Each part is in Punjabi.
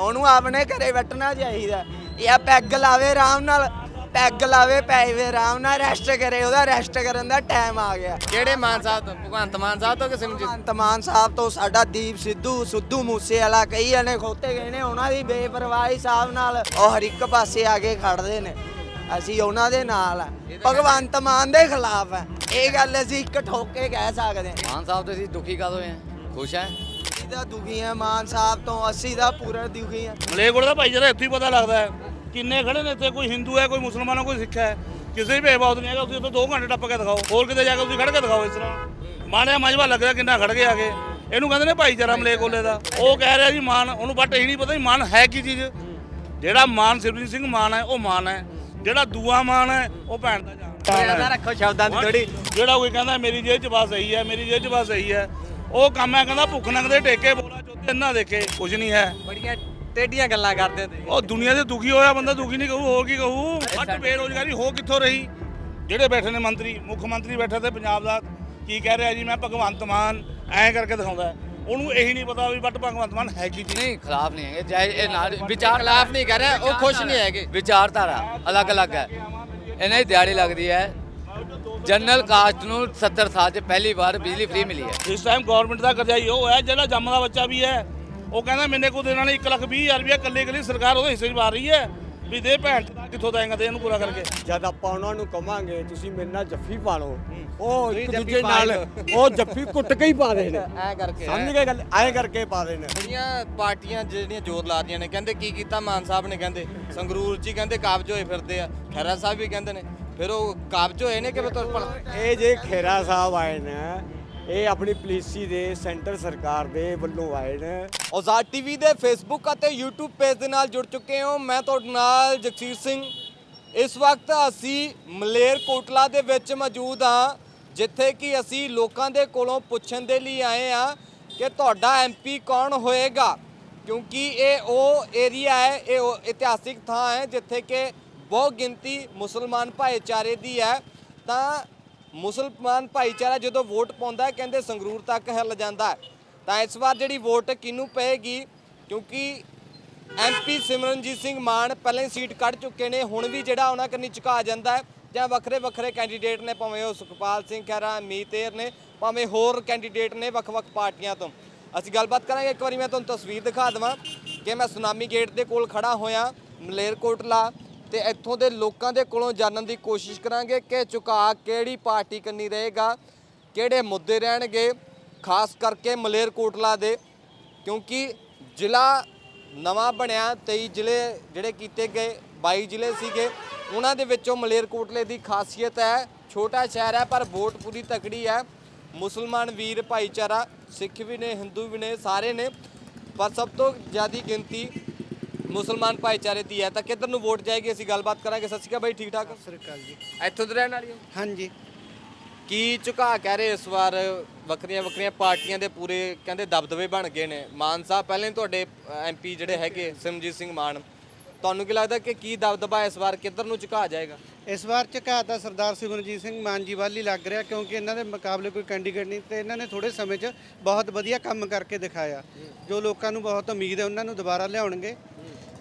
ਉਹਨੂੰ ਆਪਣੇ ਘਰੇ ਬੈਠਣਾ ਚਾਹੀਦਾ। ਜਾਂ ਪੈਗ ਲਾਵੇ ਆਰਾਮ ਨਾਲ ਪੈਗ ਲਾਵੇ ਪੈਵੇ ਆਰਾਮ ਨਾਲ ਰੈਸਟ ਕਰੇ ਉਹਦਾ ਰੈਸਟ ਕਰਨ ਦਾ ਟਾਈਮ ਆ ਗਿਆ। ਕਿਹੜੇ ਮਾਨ ਸਾਹਿਬ ਤੋਂ? ਭਗਵੰਤ ਮਾਨ ਸਾਹਿਬ ਤੋਂ ਕਿ ਸਿਮਰਜੀਤ ਭਗਵੰਤ ਮਾਨ ਸਾਹਿਬ ਤੋਂ ਸਾਡਾ ਦੀਪ ਸਿੱਧੂ ਸਿੱਧੂ ਮੂਸੇ ਵਾਲਾ ਕਈ ਜਣੇ ਖੋਤੇ ਗਏ ਨੇ ਉਹਨਾਂ ਦੀ ਬੇਪਰਵਾਹੀ ਸਾਹਿਬ ਨਾਲ ਉਹ ਹਰ ਇੱਕ ਪਾਸੇ ਆ ਕੇ ਖੜਦੇ ਨੇ। ਅਸੀਂ ਉਹਨਾਂ ਦੇ ਨਾਲ ਆ। ਭਗਵੰਤ ਮਾਨ ਦੇ ਖਿਲਾਫ ਹੈ ਇਹ ਗੱਲ ਅਸੀਂ ਇੱਕ ਠੋਕ ਕਹਿ ਸਕਦੇ ਹਾਂ। ਮਾਨ ਸਾਹਿਬ ਤੋਂ ਅਸੀਂ ਦੁਖੀ ਕਦੋਂ ਹੋਏ ਆ? ਖੁਸ਼ ਹੈ ਤਾਂ ਦੁਖੀ ਆ ਮਾਨ ਸਾਹਿਬ ਤੋਂ ਅਸੀਂ ਤਾਂ ਪੂਰਾ ਦੁਖੀ ਆ। ਮਲੇਕੋਟ ਦਾ ਭਾਈਚਾਰਾ ਇੱਥੇ ਹੀ ਪਤਾ ਲੱਗਦਾ ਹੈ ਕਿੰਨੇ ਖੜੇ ਨੇ ਇੱਥੇ ਕੋਈ ਹਿੰਦੂ ਹੈ ਕੋਈ ਮੁਸਲਮਾਨ ਹੈ ਕੋਈ ਸਿੱਖ ਹੈ। ਕਿਸੇ ਵੀ ਭੇਦਭਾਵ ਨਹੀਂ ਹੈਗਾ ਤੁਸੀਂ ਇੱਥੇ 2 ਘੰਟੇ ਟੱਪ ਕੇ ਦਿਖਾਓ। ਹੋਰ ਕਿਤੇ ਜਾ ਕੇ ਤੁਸੀਂ ਖੜ ਕੇ ਦਿਖਾਓ ਇਸ ਤਰ੍ਹਾਂ। ਮਾਣਿਆ ਮਜਬਾ ਲੱਗਦਾ ਕਿੰਨਾ ਖੜ ਕੇ ਆ ਇਹਨੂੰ ਕਹਿੰਦੇ ਨੇ ਭਾਈਚਾਰਾ ਮਲੇਕੋਲੇ ਦਾ। ਉਹ ਕਹਿ ਰਿਹਾ ਜੀ ਮਾਨ ਉਹਨੂੰ ਬਟ ਇਹ ਨਹੀਂ ਪਤਾ ਵੀ ਮਾਨ ਹੈ ਕੀ ਚੀਜ਼। ਜਿਹੜਾ ਮਾਨ ਸਿਮਰਜੀਤ ਸਿੰਘ ਮਾਨ ਹੈ ਉਹ ਮਾਨ ਹੈ। ਜਿਹੜਾ ਦੂਆ ਮਾਨ ਹੈ ਉਹ ਭੈਣ ਦਾ ਜਾਨ। ਰੱਖੋ ਸ਼ਬਦਾਂ ਜਿਹੜਾ ਕੋਈ ਕਹਿੰਦਾ ਮੇਰੀ ਜੇਬ 'ਚ ਬਸ ਸਹੀ ਹੈ ਮੇਰੀ ਜੇਬ 'ਚ ਬਸ ਸਹੀ ਹੈ। ਉਹ ਕੰਮ ਹੈ ਕਹਿੰਦਾ ਭੁੱਖ ਨੰਗਦੇ ਟੇਕੇ ਬੋਲਾ ਚੋਤੇ ਨਾ ਦੇਖੇ ਕੁਝ ਨਹੀਂ ਹੈ। ਬੜੀਆਂ ਟੇਡੀਆਂ ਗੱਲਾਂ ਕਰਦੇ ਤੇ ਉਹ ਦੁਨੀਆ ਦੇ ਦੁਖੀ ਹੋਇਆ ਬੰਦਾ ਦੁਖੀ ਨਹੀਂ ਕਹੂ ਹੋਰ ਕੀ ਕਹੂ ਅੱਟ ਬੇਰੋਜ਼ਗਾਰੀ ਹੋ ਕਿੱਥੋਂ ਰਹੀ? ਜਿਹੜੇ ਬੈਠੇ ਨੇ ਮੰਤਰੀ ਮੁੱਖ ਮੰਤਰੀ ਬੈਠਾ ਤੇ ਪੰਜਾਬ ਦਾ ਕੀ ਕਹਿ ਰਿਹਾ ਜੀ? ਮੈਂ ਭਗਵੰਤ ਮਾਨ ਐਂ ਕਰਕੇ ਦਿਖਾਉਂਦਾ। ਉਹਨੂੰ ਇਹੀ ਨਹੀਂ ਪਤਾ ਵੀ ਬਟ ਭਗਵੰਤ ਮਾਨ ਹੈ ਕੀ ਨਹੀਂ ਖਿਲਾਫ ਨਹੀਂ ਹੈਗੇ। ਚਾਹੇ ਇਹ ਨਾਲ ਵਿਚਾਰ ਖਿਲਾਫ ਨਹੀਂ ਕਰ ਰਿਹਾ ਉਹ ਖੁਸ਼ ਨਹੀਂ ਹੈਗੇ। ਵਿਚਾਰਧਾਰਾ ਅਲੱਗ-ਅਲੱਗ ਹੈ। ਇਹਨਾਂ ਦੀ ਦਿਹਾੜੀ ਲੱਗਦੀ ਹੈ। ਜਨਰਲ ਕਾਸਟ ਨੂੰ 70 ਸਾਲ 'ਚ ਪਹਿਲੀ ਵਾਰ ਬਿਜਲੀ ਫ੍ਰੀ ਮਿਲੀ ਹੈ। ਇਸ ਟਾਈਮ ਗਵਰਨਮੈਂਟ ਦਾ ਕਰਜ਼ਾ ਹੀ ਉਹ ਹੈ ਜਿਹੜਾ ਜੰਮਦਾ ਬੱਚਾ ਵੀ ਹੈ ਉਹ ਕਹਿੰਦਾ ਮੈਨੇ ਕੋ ਦੇਣਾ ਨਹੀਂ 1 ਲੱਖ 20 ਹਜ਼ਾਰ ਰੁਪਇਆ ਕੱਲੇ ਕੱਲੇ ਸਰਕਾਰ ਉਹਦੇ ਹਿੱਸੇ 'ਚ ਪਾ ਰਹੀ ਹੈ ਵੀ ਦੇ ਭੈਣ ਚੋਦ ਕਿੱਥੋਂ ਦੇਂਗਾ ਤੇ ਇਹਨੂੰ ਪੂਰਾ ਕਰਕੇ। ਜਦ ਆਪਾਂ ਉਹਨਾਂ ਨੂੰ ਕਵਾਂਗੇ ਤੁਸੀਂ ਮੇਰੇ ਨਾਲ ਜੱਫੀ ਪਾ ਲਓ ਉਹ ਇੱਕ ਜੱਫੀ ਦੂਜੇ ਪਾ ਨਾਲ। ਉਹ ਜੱਫੀ ਕੁੱਟ ਕੇ ਹੀ ਪਾ ਦੇ ਨੇ ਐ ਕਰਕੇ। ਸਮਝ ਗਏ ਗੱਲ? ਐਂ ਕਰਕੇ ਪਾ ਦੇ ਨੇ ਜਿਹੜੀਆਂ ਪਾਰਟੀਆਂ ਜਿਹੜੀਆਂ ਜ਼ੋਰ ਲਾਦੀਆਂ ਨੇ ਕਹਿੰਦੇ ਕੀ ਕੀਤਾ ਮਾਨ ਸਾਹਿਬ ਨੇ ਕਹਿੰਦੇ ਸੰਗਰੂਰ ਚ ਹੀ ਕਹਿੰਦੇ ਕਾਬਜ ਹੋਏ ਫਿਰਦੇ ਆ ਖੈਰਾ ਸਾਹਿਬ ਵੀ ਕਹਿੰਦੇ ਨੇ। ਫਿਰ ਉਹ ਕਾਬਜ ਹੋਏ ਨੇ ਕਿ ਭਲਾ? ਇਹ ਜੇ ਖੇਰਾ ਸਾਹਿਬ ਆਏ ਨੇ ਇਹ ਆਪਣੀ ਪੁਲਿਸੀ ਦੇ ਸੈਂਟਰ ਸਰਕਾਰ ਦੇ ਵੱਲੋਂ ਆਏ ਨੇ। ਔਜ਼ਾਦ ਟੀਵੀ ਦੇ ਫੇਸਬੁੱਕ ਅਤੇ YouTube ਪੇਜ ਦੇ ਨਾਲ ਜੁੜ ਚੁੱਕੇ ਹਾਂ। ਮੈਂ ਤੁਹਾਡੇ ਨਾਲ ਜਗਸੀਰ ਸਿੰਘ। ਇਸ ਵਕਤ ਅਸੀਂ ਮਲੇਰ ਕੋਟਲਾ ਦੇ ਵਿੱਚ ਮੌਜੂਦ ਹਾਂ ਜਿੱਥੇ ਕਿ ਅਸੀਂ ਲੋਕਾਂ ਦੇ ਕੋਲੋਂ ਪੁੱਛਣ ਦੇ ਲਈ ਆਏ ਹਾਂ ਕਿ ਤੁਹਾਡਾ ਐਮਪੀ ਕੌਣ ਹੋਏਗਾ ਕਿਉਂਕਿ ਇਹ ਉਹ ਏਰੀਆ ਹੈ ਇਹ ਇਤਿਹਾਸਿਕ ਥਾਂ ਹੈ ਜਿੱਥੇ ਕਿ ਬਹੁਤ ਗਿਣਤੀ ਮੁਸਲਮਾਨ ਭਾਈਚਾਰੇ ਦੀ ਹੈ। ਤਾਂ ਮੁਸਲਮਾਨ ਭਾਈਚਾਰਾ ਜਦੋਂ ਵੋਟ ਪਾਉਂਦਾ ਹੈ, ਕਹਿੰਦੇ ਸੰਗਰੂਰ ਤੱਕ ਹਿੱਲ ਜਾਂਦਾ ਹੈ। ਤਾਂ ਇਸ ਵਾਰ ਜਿਹੜੀ ਵੋਟ ਕਿਹਨੂੰ ਪਏਗੀ? ਕਿਉਂਕਿ ਐਮਪੀ ਸਿਮਰਨਜੀਤ ਸਿੰਘ ਮਾਨ ਪਹਿਲਾਂ ਹੀ ਸੀਟ ਕੱਢ ਚੁੱਕੇ ਨੇ, ਹੁਣ ਵੀ ਜਿਹੜਾ ਉਹਨਾਂ ਕੰਨੀ ਝੁਕਾ ਜਾਂਦਾ ਹੈ। ਜਾਂ ਵੱਖਰੇ ਵੱਖਰੇ ਕੈਂਡੀਡੇਟ ਨੇ, ਭਾਵੇਂ ਉਹ ਸੁਖਪਾਲ ਸਿੰਘ ਖਹਿਰਾ ਮੀਤੇਰ ਨੇ, ਭਾਵੇਂ ਹੋਰ ਕੈਂਡੀਡੇਟ ਨੇ ਵੱਖ-ਵੱਖ ਪਾਰਟੀਆਂ ਤੋਂ। ਅਸੀਂ ਗੱਲਬਾਤ ਕਰਾਂਗੇ, ਇੱਕ ਵਾਰੀ ਮੈਂ ਤੁਹਾਨੂੰ ਤਸਵੀਰ ਦਿਖਾ ਦਵਾਂ ਕਿ ਮੈਂ ਸੁਨਾਮੀ ਗੇਟ ਦੇ ਕੋਲ ਖੜਾ ਹੋਇਆ, ਮਲੇਰਕੋਟਲਾ ਤੇ ਇੱਥੋਂ ਦੇ ਲੋਕਾਂ ਦੇ ਕੋਲੋਂ ਜਾਣਨ ਦੀ ਕੋਸ਼ਿਸ਼ ਕਰਾਂਗੇ ਕਿ ਝੁਕਾ ਕਿਹੜੀ ਪਾਰਟੀ ਕੰਨੀ ਰਹੇਗਾ, ਕਿਹੜੇ ਮੁੱਦੇ ਰਹਿਣਗੇ, ਖਾਸ ਕਰਕੇ ਮਲੇਰਕੋਟਲਾ ਦੇ, ਕਿਉਂਕਿ ਜ਼ਿਲ੍ਹਾ ਨਵਾਂ ਬਣਿਆ 23 ਜ਼ਿਲ੍ਹੇ ਜਿਹੜੇ ਕੀਤੇ ਗਏ 22 ਜ਼ਿਲ੍ਹੇ ਸੀਗੇ, ਉਹਨਾਂ ਦੇ ਵਿੱਚੋਂ ਮਲੇਰਕੋਟਲੇ ਦੀ ਖਾਸੀਅਤ ਹੈ, ਛੋਟਾ ਸ਼ਹਿਰ ਹੈ, ਪਰ ਵੋਟ ਪੂਰੀ ਤਕੜੀ ਹੈ, ਮੁਸਲਮਾਨ ਵੀਰ ਭਾਈਚਾਰਾ, ਸਿੱਖ ਵੀ ਨੇ, ਹਿੰਦੂ ਵੀ ਨੇ, ਸਾਰੇ ਨੇ, ਪਰ ਸਭ ਤੋਂ ਜ਼ਿਆਦੀ ਗਿਣਤੀ ਮੁਸਲਮਾਨ ਭਾਈਚਾਰੇ ਦੀ ਹੈ ਤਾਂ ਕਿੱਧਰ ਨੂੰ ਵੋਟ ਜਾਏਗੀ? ਅਸੀਂ ਗੱਲਬਾਤ ਕਰਾਂਗੇ। ਸਤਿ ਸ਼੍ਰੀ ਅਕਾਲ ਬਾਈ ਠੀਕ ਠਾਕ? ਸਤਿ ਸ਼੍ਰੀ ਅਕਾਲ ਜੀ। ਇੱਥੋਂ ਦੇ ਰਹਿਣ ਵਾਲੀ ਹੋ? ਹਾਂਜੀ। ਕੀ ਝੁਕਾ ਕਹਿ ਰਹੇ ਇਸ ਵਾਰ? ਵੱਖਰੀਆਂ ਵੱਖਰੀਆਂ ਪਾਰਟੀਆਂ ਦੇ ਪੂਰੇ ਕਹਿੰਦੇ ਦਬਦਬੇ ਬਣ ਗਏ ਨੇ। ਮਾਨ ਸਾਹਿਬ ਪਹਿਲਾਂ ਹੀ ਤੁਹਾਡੇ ਐਮਪੀ ਜਿਹੜੇ ਹੈਗੇ ਸਿਮਰਜੀਤ ਸਿੰਘ ਮਾਨ ਤੁਹਾਨੂੰ ਕੀ ਲੱਗਦਾ ਕਿ ਕੀ ਦਬਦਬਾ ਇਸ ਵਾਰ ਕਿੱਧਰ ਨੂੰ ਝੁਕਾ ਜਾਏਗਾ? ਇਸ ਵਾਰ ਝੁਕਾਅ ਤਾਂ ਸਰਦਾਰ ਸਿਮਰਨਜੀਤ ਸਿੰਘ ਮਾਨ ਜੀ ਵੱਲ ਹੀ ਲੱਗ ਰਿਹਾ ਕਿਉਂਕਿ ਇਹਨਾਂ ਦੇ ਮੁਕਾਬਲੇ ਕੋਈ ਕੈਂਡੀਡੇਟ ਨਹੀਂ ਤੇ ਇਹਨਾਂ ਨੇ ਥੋੜੇ ਸਮੇਂ 'ਚ ਬਹੁਤ ਵਧੀਆ ਕੰਮ ਕਰਕੇ ਦਿਖਾਇਆ। ਜੋ ਲੋਕਾਂ ਨੂੰ ਬਹੁਤ ਉਮੀਦ ਹੈ ਉਹਨਾਂ ਨੂੰ ਦੁਬਾਰਾ ਲਿਆਉਣਗੇ।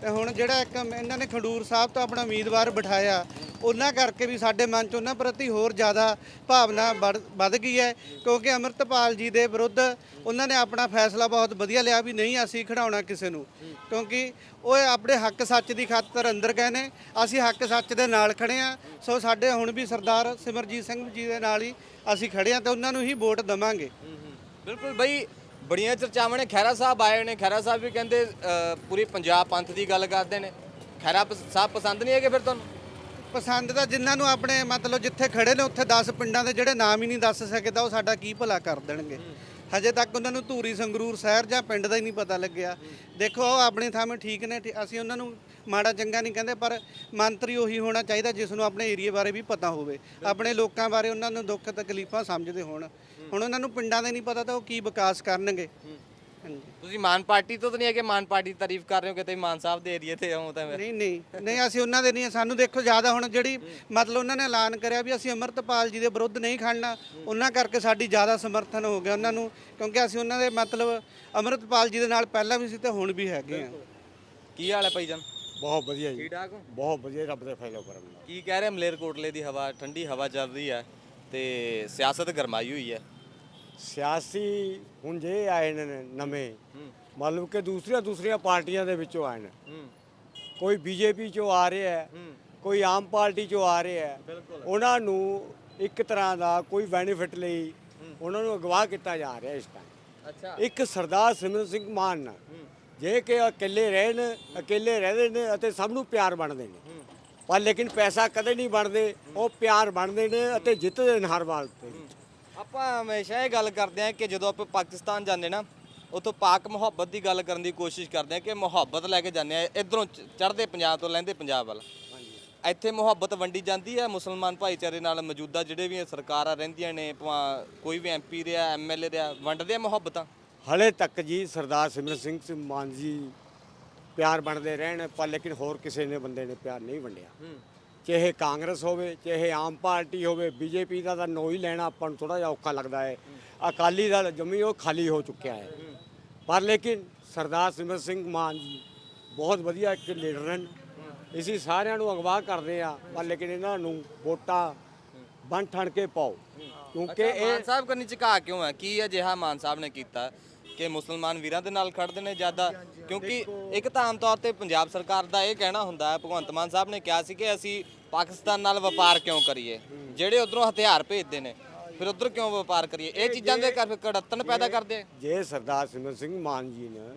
ਤੇ ਹੁਣ ਜਿਹੜਾ ਇੱਕ ਇਹਨਾਂ ਨੇ ਖੰਡੂਰ ਸਾਹਿਬ ਤੋਂ ਆਪਣਾ ਉਮੀਦਵਾਰ ਬਿਠਾਇਆ, ਉਹਨਾਂ ਕਰਕੇ ਵੀ ਸਾਡੇ ਮਨ 'ਚ ਉਹਨਾਂ ਪ੍ਰਤੀ ਹੋਰ ਜ਼ਿਆਦਾ ਭਾਵਨਾ ਵੜ- ਵੱਧ ਗਈ ਹੈ, ਕਿਉਂਕਿ ਅਮਰਤਪਾਲ ਜੀ ਦੇ ਵਿਰੁੱਧ ਉਹਨਾਂ ਨੇ ਆਪਣਾ ਫੈਸਲਾ ਬਹੁਤ ਵਧੀਆ ਲਿਆ ਵੀ ਨਹੀਂ ਅਸੀਂ ਖੜਾਉਣਾ ਕਿਸੇ ਨੂੰ। ਕਿਉਂਕਿ ਉਹ ਆਪਣੇ ਹੱਕ ਸੱਚ ਦੀ ਖਾਤਰ ਅੰਦਰ ਗਏ ਨੇ, ਅਸੀਂ ਹੱਕ ਸੱਚ ਦੇ ਨਾਲ ਖੜੇ ਆ ਸੋ ਸਾਡੇ ਹੁਣ ਵੀ ਸਰਦਾਰ ਸਿਮਰਜੀਤ ਸਿੰਘ ਜੀ ਦੇ ਨਾਲ ਹੀ ਅਸੀਂ ਖੜੇ ਆ ਤੇ ਉਹਨਾਂ ਨੂੰ ਹੀ ਵੋਟ ਦਵਾਂਗੇ। ਬਿਲਕੁਲ ਬਈ ਬੜੀਆਂ ਚਰਚਾਵਾਂ ਨੇ। ਖੈਰਾ ਸਾਹਿਬ ਆਏ ਨੇ। ਖੈਰਾ ਸਾਹਿਬ ਵੀ ਕਹਿੰਦੇ ਅ, ਪੂਰੀ ਪੰਜਾਬ ਪੰਥ ਦੀ ਗੱਲ ਕਰਦੇ ਨੇ। ਖੈਰਾ ਸਾਹਿਬ ਪਸੰਦ ਨਹੀਂ ਹੈਗੇ ਫਿਰ ਤੁਹਾਨੂੰ? ਪਸੰਦ ਤਾਂ ਜਿਨ੍ਹਾਂ ਨੂੰ ਆਪਣੇ ਮਤਲਬ ਜਿੱਥੇ ਖੜੇ ਨੇ ਉੱਥੇ 10 ਪਿੰਡਾਂ ਦੇ ਜਿਹੜੇ ਨਾਮ ਹੀ ਨਹੀਂ ਦੱਸ ਸਕਦਾ ਉਹ ਸਾਡਾ ਕੀ ਭਲਾ ਕਰ ਦੇਣਗੇ? ਹਜੇ ਤੱਕ ਉਹਨਾਂ ਨੂੰ ਧੂਰੀ ਸੰਗਰੂਰ ਸ਼ਹਿਰ ਜਾਂ ਪਿੰਡ ਦਾ ਹੀ ਨਹੀਂ ਪਤਾ ਲੱਗਿਆ। ਦੇਖੋ ਉਹ ਆਪਣੇ ਥਾਂ 'ਤੇ ਠੀਕ ਨੇ ਠੀ- ਅਸੀਂ ਉਹਨਾਂ ਨੂੰ ਮਾੜਾ ਚੰਗਾ ਨਹੀਂ ਕਹਿੰਦੇ ਪਰ ਮੰਤਰੀ ਉਹੀ ਹੋਣਾ ਚਾਹੀਦਾ ਜਿਸ ਨੂੰ ਆਪਣੇ ਏਰੀਆ ਬਾਰੇ ਵੀ ਪਤਾ ਹੋਵੇ। ਆਪਣੇ ਲੋਕਾਂ ਬਾਰੇ ਉਹਨਾਂ ਨੂੰ ਦੁੱਖ ਤਕਲੀਫਾਂ ਸਮਝਦੇ ਹੋਣ। ਹੁਣ ਉਹਨਾਂ ਨੂੰ ਪਿੰਡਾਂ ਦਾ ਨਹੀਂ ਪਤਾ ਤਾਂ ਉਹ ਕੀ ਵਿਕਾਸ ਕਰਨਗੇ। ਹਾਂਜੀ। ਤੁਸੀਂ ਮਾਨ ਪਾਰਟੀ ਤੋਂ ਤਾਂ ਨਹੀਂ ਹੈ ਕਿ ਮਾਨ ਪਾਰਟੀ ਦੀ ਤਾਰੀਫ ਕਰ ਰਹੇ ਹੋ ਕਿਤੇ ਮਾਨ ਸਾਹਿਬ ਦੇ ਏਰੀਏ ਤੇ ਹੋ ਤਾਂ ਫਿਰ ਨਹੀਂ ਨਹੀਂ। ਨਹੀਂ ਅਸੀਂ ਉਹਨਾਂ ਦੇ ਨਹੀਂ ਹਾਂ। ਸਾਨੂੰ ਦੇਖੋ ਜ਼ਿਆਦਾ ਹੁਣ ਜਿਹੜੀ ਮਤਲਬ ਉਹਨਾਂ ਨੇ ਐਲਾਨ ਕਰਿਆ ਵੀ ਅਸੀਂ ਅਮਰਤਪਾਲ ਜੀ ਦੇ ਵਿਰੁੱਧ ਨਹੀਂ ਖੜਨਾ ਉਹਨਾਂ ਕਰਕੇ ਸਾਡੀ ਜ਼ਿਆਦਾ ਸਮਰਥਨ ਹੋ ਗਿਆ ਉਹਨਾਂ ਨੂੰ ਕਿਉਂਕਿ ਅਸੀਂ ਉਹਨਾਂ ਦੇ ਮਤਲਬ ਅਮਰਤਪਾਲ ਜੀ ਦੇ ਨਾਲ ਪਹਿਲਾਂ ਵੀ ਸੀ ਤੇ ਹੁਣ ਵੀ ਹੈਗੇ ਆ। ਕੀ ਹਾਲ ਹੈ ਭਾਈਜਾਨ? ਬਹੁਤ ਵਧੀਆ ਜੀ। ਠੀਕ ਠਾਕ ਹੋ? ਬਹੁਤ ਵਧੀਆ ਰੱਬ ਦੇ ਫੈਲੋ ਕਰਨ ਨਾਲ। ਕੀ ਕਹਿ ਰਹੇ ਮਲੇਰਕੋਟਲੇ ਦੀ ਹਵਾ ਠੰਡੀ ਹਵਾ ਚੱਲ ਰਹੀ ਹੈ ਤੇ ਸਿਆਸਤ ਗਰਮਾਈ ਹੋਈ ਹੈ। ਸਿਆਸੀ ਹੁਣ ਜੇ ਆਏ ਨੇ ਨਵੇਂ ਮਤਲਬ ਕਿ ਦੂਸਰੀਆਂ ਦੂਸਰੀਆਂ ਪਾਰਟੀਆਂ ਦੇ ਵਿੱਚੋਂ ਆਏ ਨੇ। ਕੋਈ ਬੀਜੇਪੀ ਚੋਂ ਆ ਰਿਹਾ ਹੈ ਕੋਈ ਆਮ ਪਾਰਟੀ ਚੋਂ ਆ ਰਿਹਾ ਹੈ ਉਹਨਾਂ ਨੂੰ ਇੱਕ ਤਰ੍ਹਾਂ ਦਾ ਕੋਈ ਬੈਨੀਫਿਟ ਲਈ ਉਹਨਾਂ ਨੂੰ ਅਗਵਾ ਕੀਤਾ ਜਾ ਰਿਹਾ ਇਸ ਟਾਈਮ ਅੱਛਾ। ਇੱਕ ਸਰਦਾਰ ਸਿਮਰਨ ਸਿੰਘ ਮਾਨ ਨਾਲ ਜੇ ਕਿ ਇਕੱਲੇ ਰਹਿਣ ਇਕੱਲੇ ਰਹਿੰਦੇ ਨੇ ਅਤੇ ਸਭ ਨੂੰ ਪਿਆਰ ਬਣਦੇ ਨੇ। ਪਰ ਲੇਕਿਨ ਪੈਸਾ ਕਦੇ ਨਹੀਂ ਬਣਦੇ ਉਹ ਪਿਆਰ ਬਣਦੇ ਨੇ ਅਤੇ ਜਿੱਤਦੇ ਨੇ ਹਰ ਵਾਰ ਤੇ ਆਪਾਂ ਹਮੇਸ਼ਾ ਇਹ ਗੱਲ ਕਰਦੇ ਹਾਂ ਕਿ ਜਦੋਂ ਆਪਾਂ ਪਾਕਿਸਤਾਨ ਜਾਂਦੇ ਨਾ ਉਤੋਂ ਪਾਕ ਮੁਹੱਬਤ ਦੀ ਗੱਲ ਕਰਨ ਦੀ ਕੋਸ਼ਿਸ਼ ਕਰਦੇ ਹਾਂ ਕਿ ਮੁਹੱਬਤ ਲੈ ਕੇ ਜਾਂਦੇ ਆ ਇਧਰੋਂ ਚੜ੍ਹਦੇ ਪੰਜਾਬ ਤੋਂ ਲੈਂਦੇ ਪੰਜਾਬ ਵੱਲ। ਇੱਥੇ ਮੁਹੱਬਤ ਵੰਡੀ ਜਾਂਦੀ ਹੈ ਮੁਸਲਮਾਨ ਭਾਈਚਾਰੇ ਨਾਲ ਮੌਜੂਦਾ ਜਿਹੜੇ ਵੀ ਸਰਕਾਰਾਂ ਰਹਿੰਦੀਆਂ ਨੇ ਭਾਵੇਂ ਕੋਈ ਵੀ ਐਮਪੀ ਰਿਹਾ ਐਮਐਲਏ ਰਿਹਾ ਵੰਡਦੇ ਆ ਮੁਹੱਬਤਾਂ? ਹਲੇ ਤੱਕ ਜੀ ਸਰਦਾਰ ਸਿਮਰਨ ਸਿੰਘ ਸਿੰਘ ਮਾਨ ਜੀ ਪਿਆਰ ਬਣਦੇ ਰਹਿਣ ਪਰ ਲੇਕਿਨ ਹੋਰ ਕਿਸੇ ਨੇ ਬੰਦੇ ਨੇ ਪਿਆਰ ਨਹੀਂ ਵੰਡਿਆ। ਚਾਹੇ ਕਾਂਗਰਸ ਹੋਵੇ ਚਾਹੇ ਆਮ ਪਾਰਟੀ ਹੋਵੇ ਬੀਜੇਪੀ ਦਾ ਤਾਂ ਨੋ ਹੀ ਲੈਣਾ ਆਪਾਂ ਨੂੰ ਥੋੜਾ ਜਿਹਾ ਔਖਾ ਲੱਗਦਾ ਹੈ। ਅਕਾਲੀ ਦਲ ਜਮੀ ਉਹ ਖਾਲੀ ਹੋ ਚੁੱਕਿਆ ਹੈ। ਪਰ ਲੇਕਿਨ ਸਰਦਾਰ ਸਿਮਰਨ ਸਿੰਘ ਮਾਨ ਜੀ ਬਹੁਤ ਵਧੀਆ ਇੱਕ ਲੀਡਰ ਹਨ। ਇਸੀ ਸਾਰਿਆਂ ਨੂੰ ਅਗਵਾ ਕਰਦੇ ਆ ਪਰ ਲੇਕਿਨ ਇਹਨਾਂ ਨੂੰ ਵੋਟਾਂ ਬਣ ਠਣ ਕੇ ਪਾਓ। ਕਿਉਂਕਿ ਅੱਛਾ, ਮਾਨ ਇਹ ਸਾਹਿਬ ਕਰਨੀ ਝੁਕਾ ਕਿਉਂ ਹੈ? ਕੀ ਅਜਿਹਾ ਮਾਨ ਸਾਹਿਬ ਨੇ ਕੀਤਾ? ਕਿ ਮੁਸਲਮਾਨ ਵੀਰਾਂ ਦੇ ਨਾਲ ਖੜਦੇ ਨੇ ਜ਼ਿਆਦਾ। ਕਿਉਂਕਿ ਇੱਕ ਤਾਂ ਆਮ ਤੌਰ ਤੇ ਪੰਜਾਬ ਸਰਕਾਰ ਦਾ ਇਹ ਕਹਿਣਾ ਹੁੰਦਾ ਹੈ ਭਗਵੰਤ ਮਾਨ ਸਾਹਿਬ ਨੇ ਕਿਹਾ ਸੀ ਕਿ ਅਸੀਂ ਪਾਕਿਸਤਾਨ ਨਾਲ ਵਪਾਰ ਕਿਉਂ ਕਰੀਏ? ਜਿਹੜੇ ਉਧਰੋਂ ਹਥਿਆਰ ਭੇਜਦੇ ਨੇ ਫਿਰ ਉਧਰ ਕਿਉਂ ਵਪਾਰ ਕਰੀਏ? ਇਹ ਚੀਜ਼ਾਂ ਦੇ ਕਰ ਕੜੱਤਨ ਪੈਦਾ ਕਰਦੇ ਜੇ ਸਰਦਾਰ ਸਿਮਰਨ ਸਿੰਘ ਮਾਨ ਜੀ ਨੇ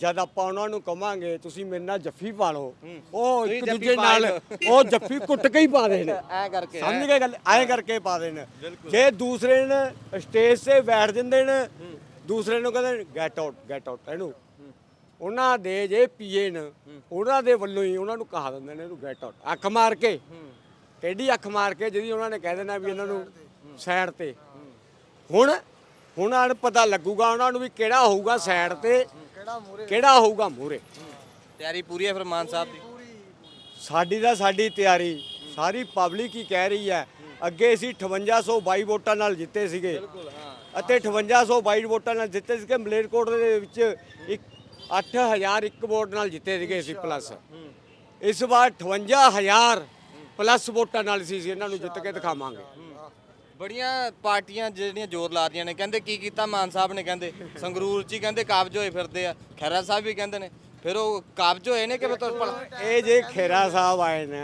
ਜਦ ਆਪਾਂ ਉਹਨਾਂ ਨੂੰ ਕਵਾਂਗੇ ਤੁਸੀਂ ਮੇਰੇ ਨਾਲ ਜੱਫੀ ਪਾ ਲਓ। ਉਹ ਇੱਕ ਦੂਜੇ ਨਾਲ। ਉਹ ਜੱਫੀ ਕੁੱਟ ਕੇ ਹੀ ਪਾ ਦੇਣ। ਐ ਕਰਕੇ ਸਮਝ ਗਏ ਗੱਲ? ਐਂ ਕਰਕੇ ਪਾ ਦੇਣ। ਜੇ ਦੂਸਰੇ ਨੇ ਸਟੇਜ 'ਤੇ ਬੈਠ ਜਾਂਦੇ ਨੇ ਦੂਸਰੇ ਨੂੰ ਕਹਿੰਦੇ ਗੈਟ ਆਊਟ ਗੈਟ ਆਊਟ ਇਹਨੂੰ। ਉਹਨਾਂ ਦੇ ਜੇ ਪੀਏ ਨੇ ਉਹਨਾਂ ਦੇ ਵੱਲੋਂ ਹੀ ਉਹਨਾਂ ਨੂੰ ਕਹਾ ਦਿੰਦੇ ਨੇ ਇਹਨੂੰ ਗੈਟ ਆਊਟ ਅੱਖ ਮਾਰ ਕੇ। ਟੇਢੀ ਅੱਖ ਮਾਰ ਕੇ? ਜਿਹਦੀ ਉਹਨਾਂ ਨੇ ਕਹਿ ਦੇਣਾ ਵੀ ਇਹਨਾਂ ਨੂੰ ਸਾਈਡ ਤੇ। ਹੁਣ ਹੁਣ ਆਣ ਪਤਾ ਲੱਗੂਗਾ ਉਹਨਾਂ ਨੂੰ ਵੀ ਕਿਹੜਾ ਹੋਊਗਾ ਸਾਈਡ ਤੇ ਕਿਹੜਾ ਹੋਊਗਾ ਮੂਰੇ ਤਿਆਰੀ ਪੂਰੀ ਹੈ ਫਿਰ ਮਾਨ ਸਾਹਿਬ ਦੀ? ਸਾਡੀ ਦਾ ਸਾਡੀ ਤਿਆਰੀ। ਸਾਰੀ ਪਬਲਿਕ ਹੀ ਕਹਿ ਰਹੀ ਹੈ। ਅੱਗੇ ਅਸੀਂ 5822 ਵੋਟਾਂ ਨਾਲ ਜਿੱਤੇ ਸੀਗੇ। ਅਤੇ 5822 ਵੋਟਾਂ ਨਾਲ ਜਿੱਤੇ ਸੀਗੇ। ਮਲੇਰਕੋਟ ਦੇ ਵਿੱਚ ਇੱਕ 8001 ਵੋਟ ਨਾਲ ਜਿੱਤੇ ਸੀਗੇ ਅਸੀਂ ਪਲੱਸ ਇਸ ਵਾਰ 58000 ਪਲੱਸ ਵੋਟਾਂ ਨਾਲ ਅਸੀਂ ਇਹਨਾਂ ਨੂੰ ਜਿੱਤ ਕੇ ਦਿਖਾਵਾਂਗੇ। ਬੜੀਆਂ ਪਾਰਟੀਆਂ ਜਿਹੜੀਆਂ ਜ਼ੋਰ ਲਾ ਰਹੀਆਂ ਨੇ। ਕਹਿੰਦੇ ਕੀ ਕੀਤਾ? ਮਾਨ ਸਾਹਿਬ ਨੇ ਕਹਿੰਦੇ ਸੰਗਰੂਰ 'ਚ ਹੀ ਕਹਿੰਦੇ ਕਾਬਜ ਹੋਏ ਫਿਰਦੇ ਆ। ਖੈਰਾ ਸਾਹਿਬ ਵੀ ਕਹਿੰਦੇ ਨੇ। ਫਿਰ ਉਹ ਕਾਬਜ ਹੋਏ ਨੇ ਕਿ ਮਤਲਬ ਇਹ ਜੇ ਖੇਰਾ ਸਾਹਿਬ ਆਏ ਨੇ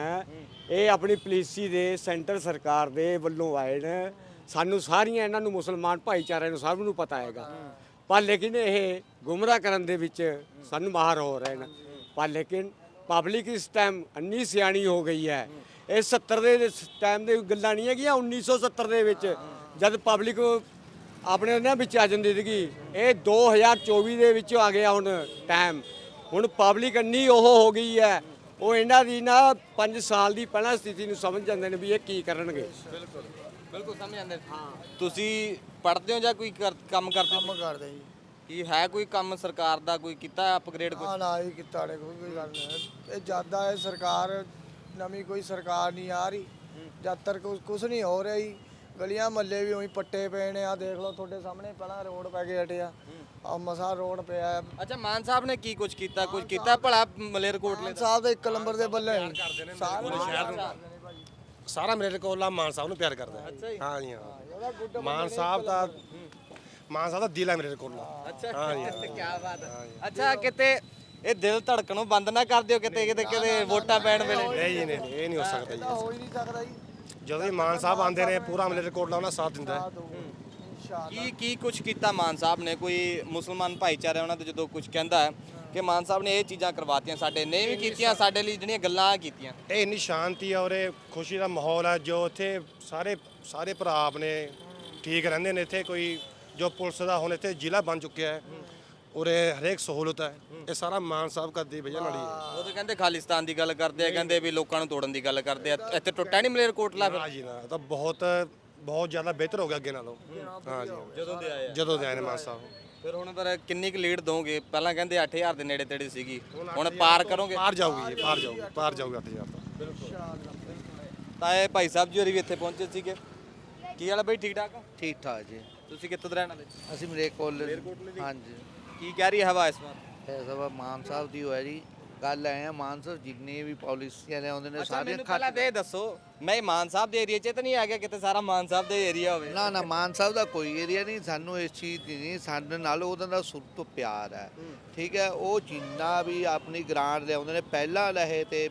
ਇਹ ਆਪਣੀ ਪੁਲਿਸੀ ਦੇ ਸੈਂਟਰ ਸਰਕਾਰ ਦੇ ਵੱਲੋਂ ਆਏ ਨੇ। ਸਾਨੂੰ ਸਾਰੀਆਂ ਇਹਨਾਂ ਨੂੰ ਮੁਸਲਮਾਨ ਭਾਈਚਾਰੇ ਨੂੰ ਸਭ ਨੂੰ ਪਤਾ ਹੈਗਾ। ਪਰ ਲੇਕਿਨ ਇਹ ਗੁੰਮਰਾਹ ਕਰਨ ਦੇ ਵਿੱਚ ਸਾਨੂੰ ਮਾਹਰ ਹੋ ਰਹੇ ਨੇ। ਪਰ ਲੇਕਿਨ ਪਬਲਿਕ ਇਸ ਟਾਈਮ ਅੰਨੀ ਸਿਆਣੀ ਹੋ ਗਈ ਹੈ। ਇਹ 70 ਦੇ ਟਾਈਮ ਦੇ ਗੱਲਾਂ ਨਹੀਂ ਹੈਗੀਆਂ 1970 ਦੇ ਵਿੱਚ ਜਦ ਪਬਲਿਕ ਆਪਣੇ ਉਹਨਾਂ ਵਿੱਚ ਆ ਜਾਂਦੀ ਸੀਗੀ, ਇਹ 2024 ਦੇ ਵਿੱਚ ਆ ਗਿਆ ਹੁਣ ਟਾਈਮ ਹੁਣ ਪਬਲਿਕ ਅੰਨੀ ਉਹ ਹੋ ਗਈ ਹੈ, ਉਹ ਇਹਨਾਂ ਦੀ ਨਾ 5 ਸਾਲ ਦੀ ਪਹਿਲਾਂ ਸਥਿਤੀ ਨੂੰ ਸਮਝ ਜਾਂਦੇ ਨੇ ਵੀ ਇਹ ਕੀ ਕਰਨਗੇ। ਬਿਲਕੁਲ ਬਿਲਕੁਲ ਸਮਝ ਜਾਂਦੇ ਹਾਂ। ਤੁਸੀਂ ਪੜ੍ਹਦੇ ਹੋ ਜਾਂ ਕੋਈ ਕਰ- ਕੰਮ ਕਰਦੇ ਹੋ? ਕੰਮ ਕਰਦੇ ਜੀ। ਕੀ ਹੈ ਕੋਈ ਕੰਮ ਸਰਕਾਰ ਦਾ ਕੋਈ ਕੀਤਾ ਅਪਗ੍ਰੇਡ ਕੋਈ? ਆ ਨਾ ਹੀ ਕੀਤਾ ਨੇ ਕੋਈ ਕੋਈ ਗੱਲ ਨਹੀਂ ਇਹ ਜ਼ਿਆਦਾ ਹੈ ਸਰਕਾਰ ਨਵੀਂ ਕੋਈ ਸਰਕਾਰ ਨਹੀਂ ਆ ਰਹੀ। ਜਦ ਤੱਕ ਕੁਝ ਨਹੀਂ ਹੋ ਰਿਹਾ ਜੀ। ਗਲੀਆਂ ਮੱਲੇ ਵੀ ਉਹੀ ਪੱਟੇ ਪਏ ਨੇ। ਆ ਦੇਖ ਲਓ ਤੁਹਾਡੇ ਸਾਹਮਣੇ ਪਹਿਲਾਂ ਰੋਡ ਪੈ ਕੇ ਹਟਿਆ ਆ। ਮਸਾ ਰੋਡ ਪਿਆ ਹੈ। ਅੱਛਾ ਮਾਨ ਸਾਹਿਬ ਨੇ ਕੀ ਕੁਝ ਕੀਤਾ ਕੁਝ ਕੀਤਾ ਭਲਾ ਮਲੇਰਕੋਟਲੇ ਮਾਨ ਸਾਹਿਬ ਦੇ ਇੱਕ ਨੰਬਰ ਦੇ ਬੱਲੇ ਸਾਰੇ ਸਾਰਾ ਮੇਰੇ ਕੋਲ ਮਾਨ ਸਾਹਿਬ ਨੂੰ ਪਿਆਰ ਕਰਦਾ ਹੈ। ਹਾਂ ਜੀ ਹਾਂ। ਮਾਨ ਸਾਹਿਬ ਦਾ ਮਾਨ ਸਾਹਿਬ ਦਾ ਦਿਲ ਹੈ ਮੇਰੇ ਕੋਲ। ਅੱਛਾ ਕੀ ਬਾਤ ਹੈ। ਅੱਛਾ ਕਿਤੇ ਇਹ ਦਿਲ ਧੜਕਣੋਂ ਬੰਦ ਨਾ ਕਰ ਦਿਓ ਕਿਤੇ ਕਿਤੇ ਕਿਤੇ ਵੋਟਾਂ ਪੈਣ ਵੇਲੇ। ਨਹੀਂ ਜੀ ਨਹੀਂ ਇਹ ਨਹੀਂ ਹੋ ਸਕਦਾ ਜੀ। ਹੋ ਹੀ ਨਹੀਂ ਸਕਦਾ ਜੀ। ਜਦੋਂ ਵੀ ਮਾਨ ਸਾਹਿਬ ਆਉਂਦੇ ਨੇ ਪੂਰਾ ਮੇਰੇ ਕੋਲ ਉਹਨਾਂ ਸਾਥ ਦਿੰਦਾ ਹੈ। ਇਨਸ਼ਾ ਕੀ ਕੀ ਕੁਝ ਕੀਤਾ ਮਾਨ ਸਾਹਿਬ ਨੇ? ਕੋਈ ਮੁਸਲਮਾਨ ਭਾਈਚਾਰੇ ਉਹਨਾਂ ਦੇ ਜਦੋਂ ਕੁਝ ਕਹਿੰਦਾ ਹੈ ਕਿ ਮਾਨ ਸਾਹਿਬ ਨੇ ਇਹ ਚੀਜ਼ਾਂ ਕਰਵਾਤੀਆਂ ਸਾਡੇ ਨੇ ਵੀ ਕੀਤੀਆਂ ਸਾਡੇ ਲਈ ਜਿਹੜੀਆਂ ਗੱਲਾਂ ਕੀਤੀਆਂ। ਇਹ ਇੰਨੀ ਸ਼ਾਂਤੀ ਹੈ ਔਰ ਇਹ ਖੁਸ਼ੀ ਦਾ ਮਾਹੌਲ ਹੈ ਜੋ ਇੱਥੇ ਸਾਰੇ ਸਾਰੇ ਭਰਾ ਆਪਣੇ ਠੀਕ ਰਹਿੰਦੇ ਨੇ ਇੱਥੇ ਕੋਈ ਜੋ ਪੁਲਿਸ ਦਾ ਹੁਣ ਇੱਥੇ ਜ਼ਿਲ੍ਹਾ ਬਣ ਚੁੱਕਿਆ ਹੈ ਔਰ ਇਹ ਹਰੇਕ ਸਹੂਲਤ ਹੈ ਇਹ ਸਾਰਾ ਮਾਨ ਸਾਹਿਬ ਕਰ ਦੀ ਵਜ੍ਹਾ ਨਾਲ ਹੀ ਹੈ। ਉਹ ਤਾਂ ਕਹਿੰਦੇ ਖਾਲਿਸਤਾਨ ਦੀ ਗੱਲ ਕਰਦੇ ਆ ਕਹਿੰਦੇ ਵੀ ਲੋਕਾਂ ਨੂੰ ਤੋੜਨ ਦੀ ਗੱਲ ਕਰਦੇ ਆ ਇੱਥੇ ਟੁੱਟਾ ਨਹੀਂ ਮਲੇਰਕੋਟਲਾ ਫਿਰ? ਹਾਂ ਜੀ ਨਾ ਇਹ ਤਾਂ ਬਹੁਤ ਬਹੁਤ ਜ਼ਿਆਦਾ ਬਿਹਤਰ ਹੋ ਗਿਆ ਅੱਗੇ ਨਾਲੋਂ। ਹਾਂ ਜੀ। ਜਦੋਂ ਦੇ ਆਏ ਆ। ਜਦੋਂ ਦੇ ਆਏ ਨੇ ਮਾਨ ਸਾਹਿਬ। ਫਿਰ ਹੁਣ ਪਰ ਕਿੰਨੀ ਕੁ ਲੀਡ ਦੋਗੇ? ਪਹਿਲਾਂ ਕਹਿੰਦੇ 8000 ਦੇ ਨੇੜੇ ਤੇੜੇ ਸੀਗੀ। ਹੁਣ ਪਾਰ ਕਰੋਗੇ? ਪਾਰ ਜਾਊਗੀ ਜੀ ਪਾਰ ਜਾਊਗੀ ਪਾਰ ਜਾਊਗੀ 8000 ਤਾਂ। ਤਾਂ ਇਹ ਭਾਈ ਸਾਹਿਬ ਜੀ ਹੋਰੀ ਵੀ ਇੱਥੇ ਪਹੁੰਚੇ ਸੀਗੇ। ਕੀ ਹਾਲ ਹੈ ਬਈ ਠੀਕ ਠਾਕ? ਹੋ ਠੀਕ ਠਾਕ ਜੀ। ਤੁਸੀਂ ਕਿੱਥੋਂ ਦੇ ਰਹਿਣ ਵਾਲੇ? ਅਸੀਂ ਮਲੇਕ ਕਾਲਜ ਹਾਂਜੀ। ਕੀ ਕਹਿ ਰਹੀ ਹੈ ਹਵਾ ਇਸ ਵਾਰ? ਇਹ ਸਭ ਮਾਨ ਸਾਹਿਬ ਦੀ ਹੋਇਆ ਜੀ। ਗੱਲ ਐ ਆ ਮਾਨਸਰ ਜਿੰਨੇ ਵੀ ਪਾਲਿਸੀਆਂ ਲਿਆਉਂਦੇ ਨੇ ਅੱਛਾ ਸਾਰੇ ਮੈਨੂੰ ਪਹਿਲਾਂ ਤੇ ਇਹ ਦੱਸੋ ਮੈਂ ਇਹ ਮਾਨ ਸਾਹਿਬ ਦੇ ਏਰੀਆ 'ਚ ਤਾਂ ਨਹੀਂ ਆ ਗਿਆ ਕਿਤੇ ਸਾਰਾ ਮਾਨ ਸਾਹਿਬ ਦੇ ਏਰੀਆ ਹੋਵੇ। ਨਾ ਨਾ ਮਾਨ ਸਾਹਿਬ ਦਾ ਕੋਈ ਏਰੀਆ ਨਹੀਂ ਸਾਨੂੰ ਇਸ ਚੀਜ਼ ਦੀ ਨਹੀਂ ਸਾਡੇ ਨਾਲ ਉਹਦਾ ਦਾ ਸੁਰ ਤੋਂ ਪਿਆਰ ਹੈ। ਠੀਕ ਹੈ ਉਹ ਜਿੰਨਾ ਵੀ ਆਪਣੀ ਗ੍ਰਾਂਟ ਲਿਆਉਂਦੇ ਨੇ ਪਹਿਲਾਂ ਲਹੇ ਤੇ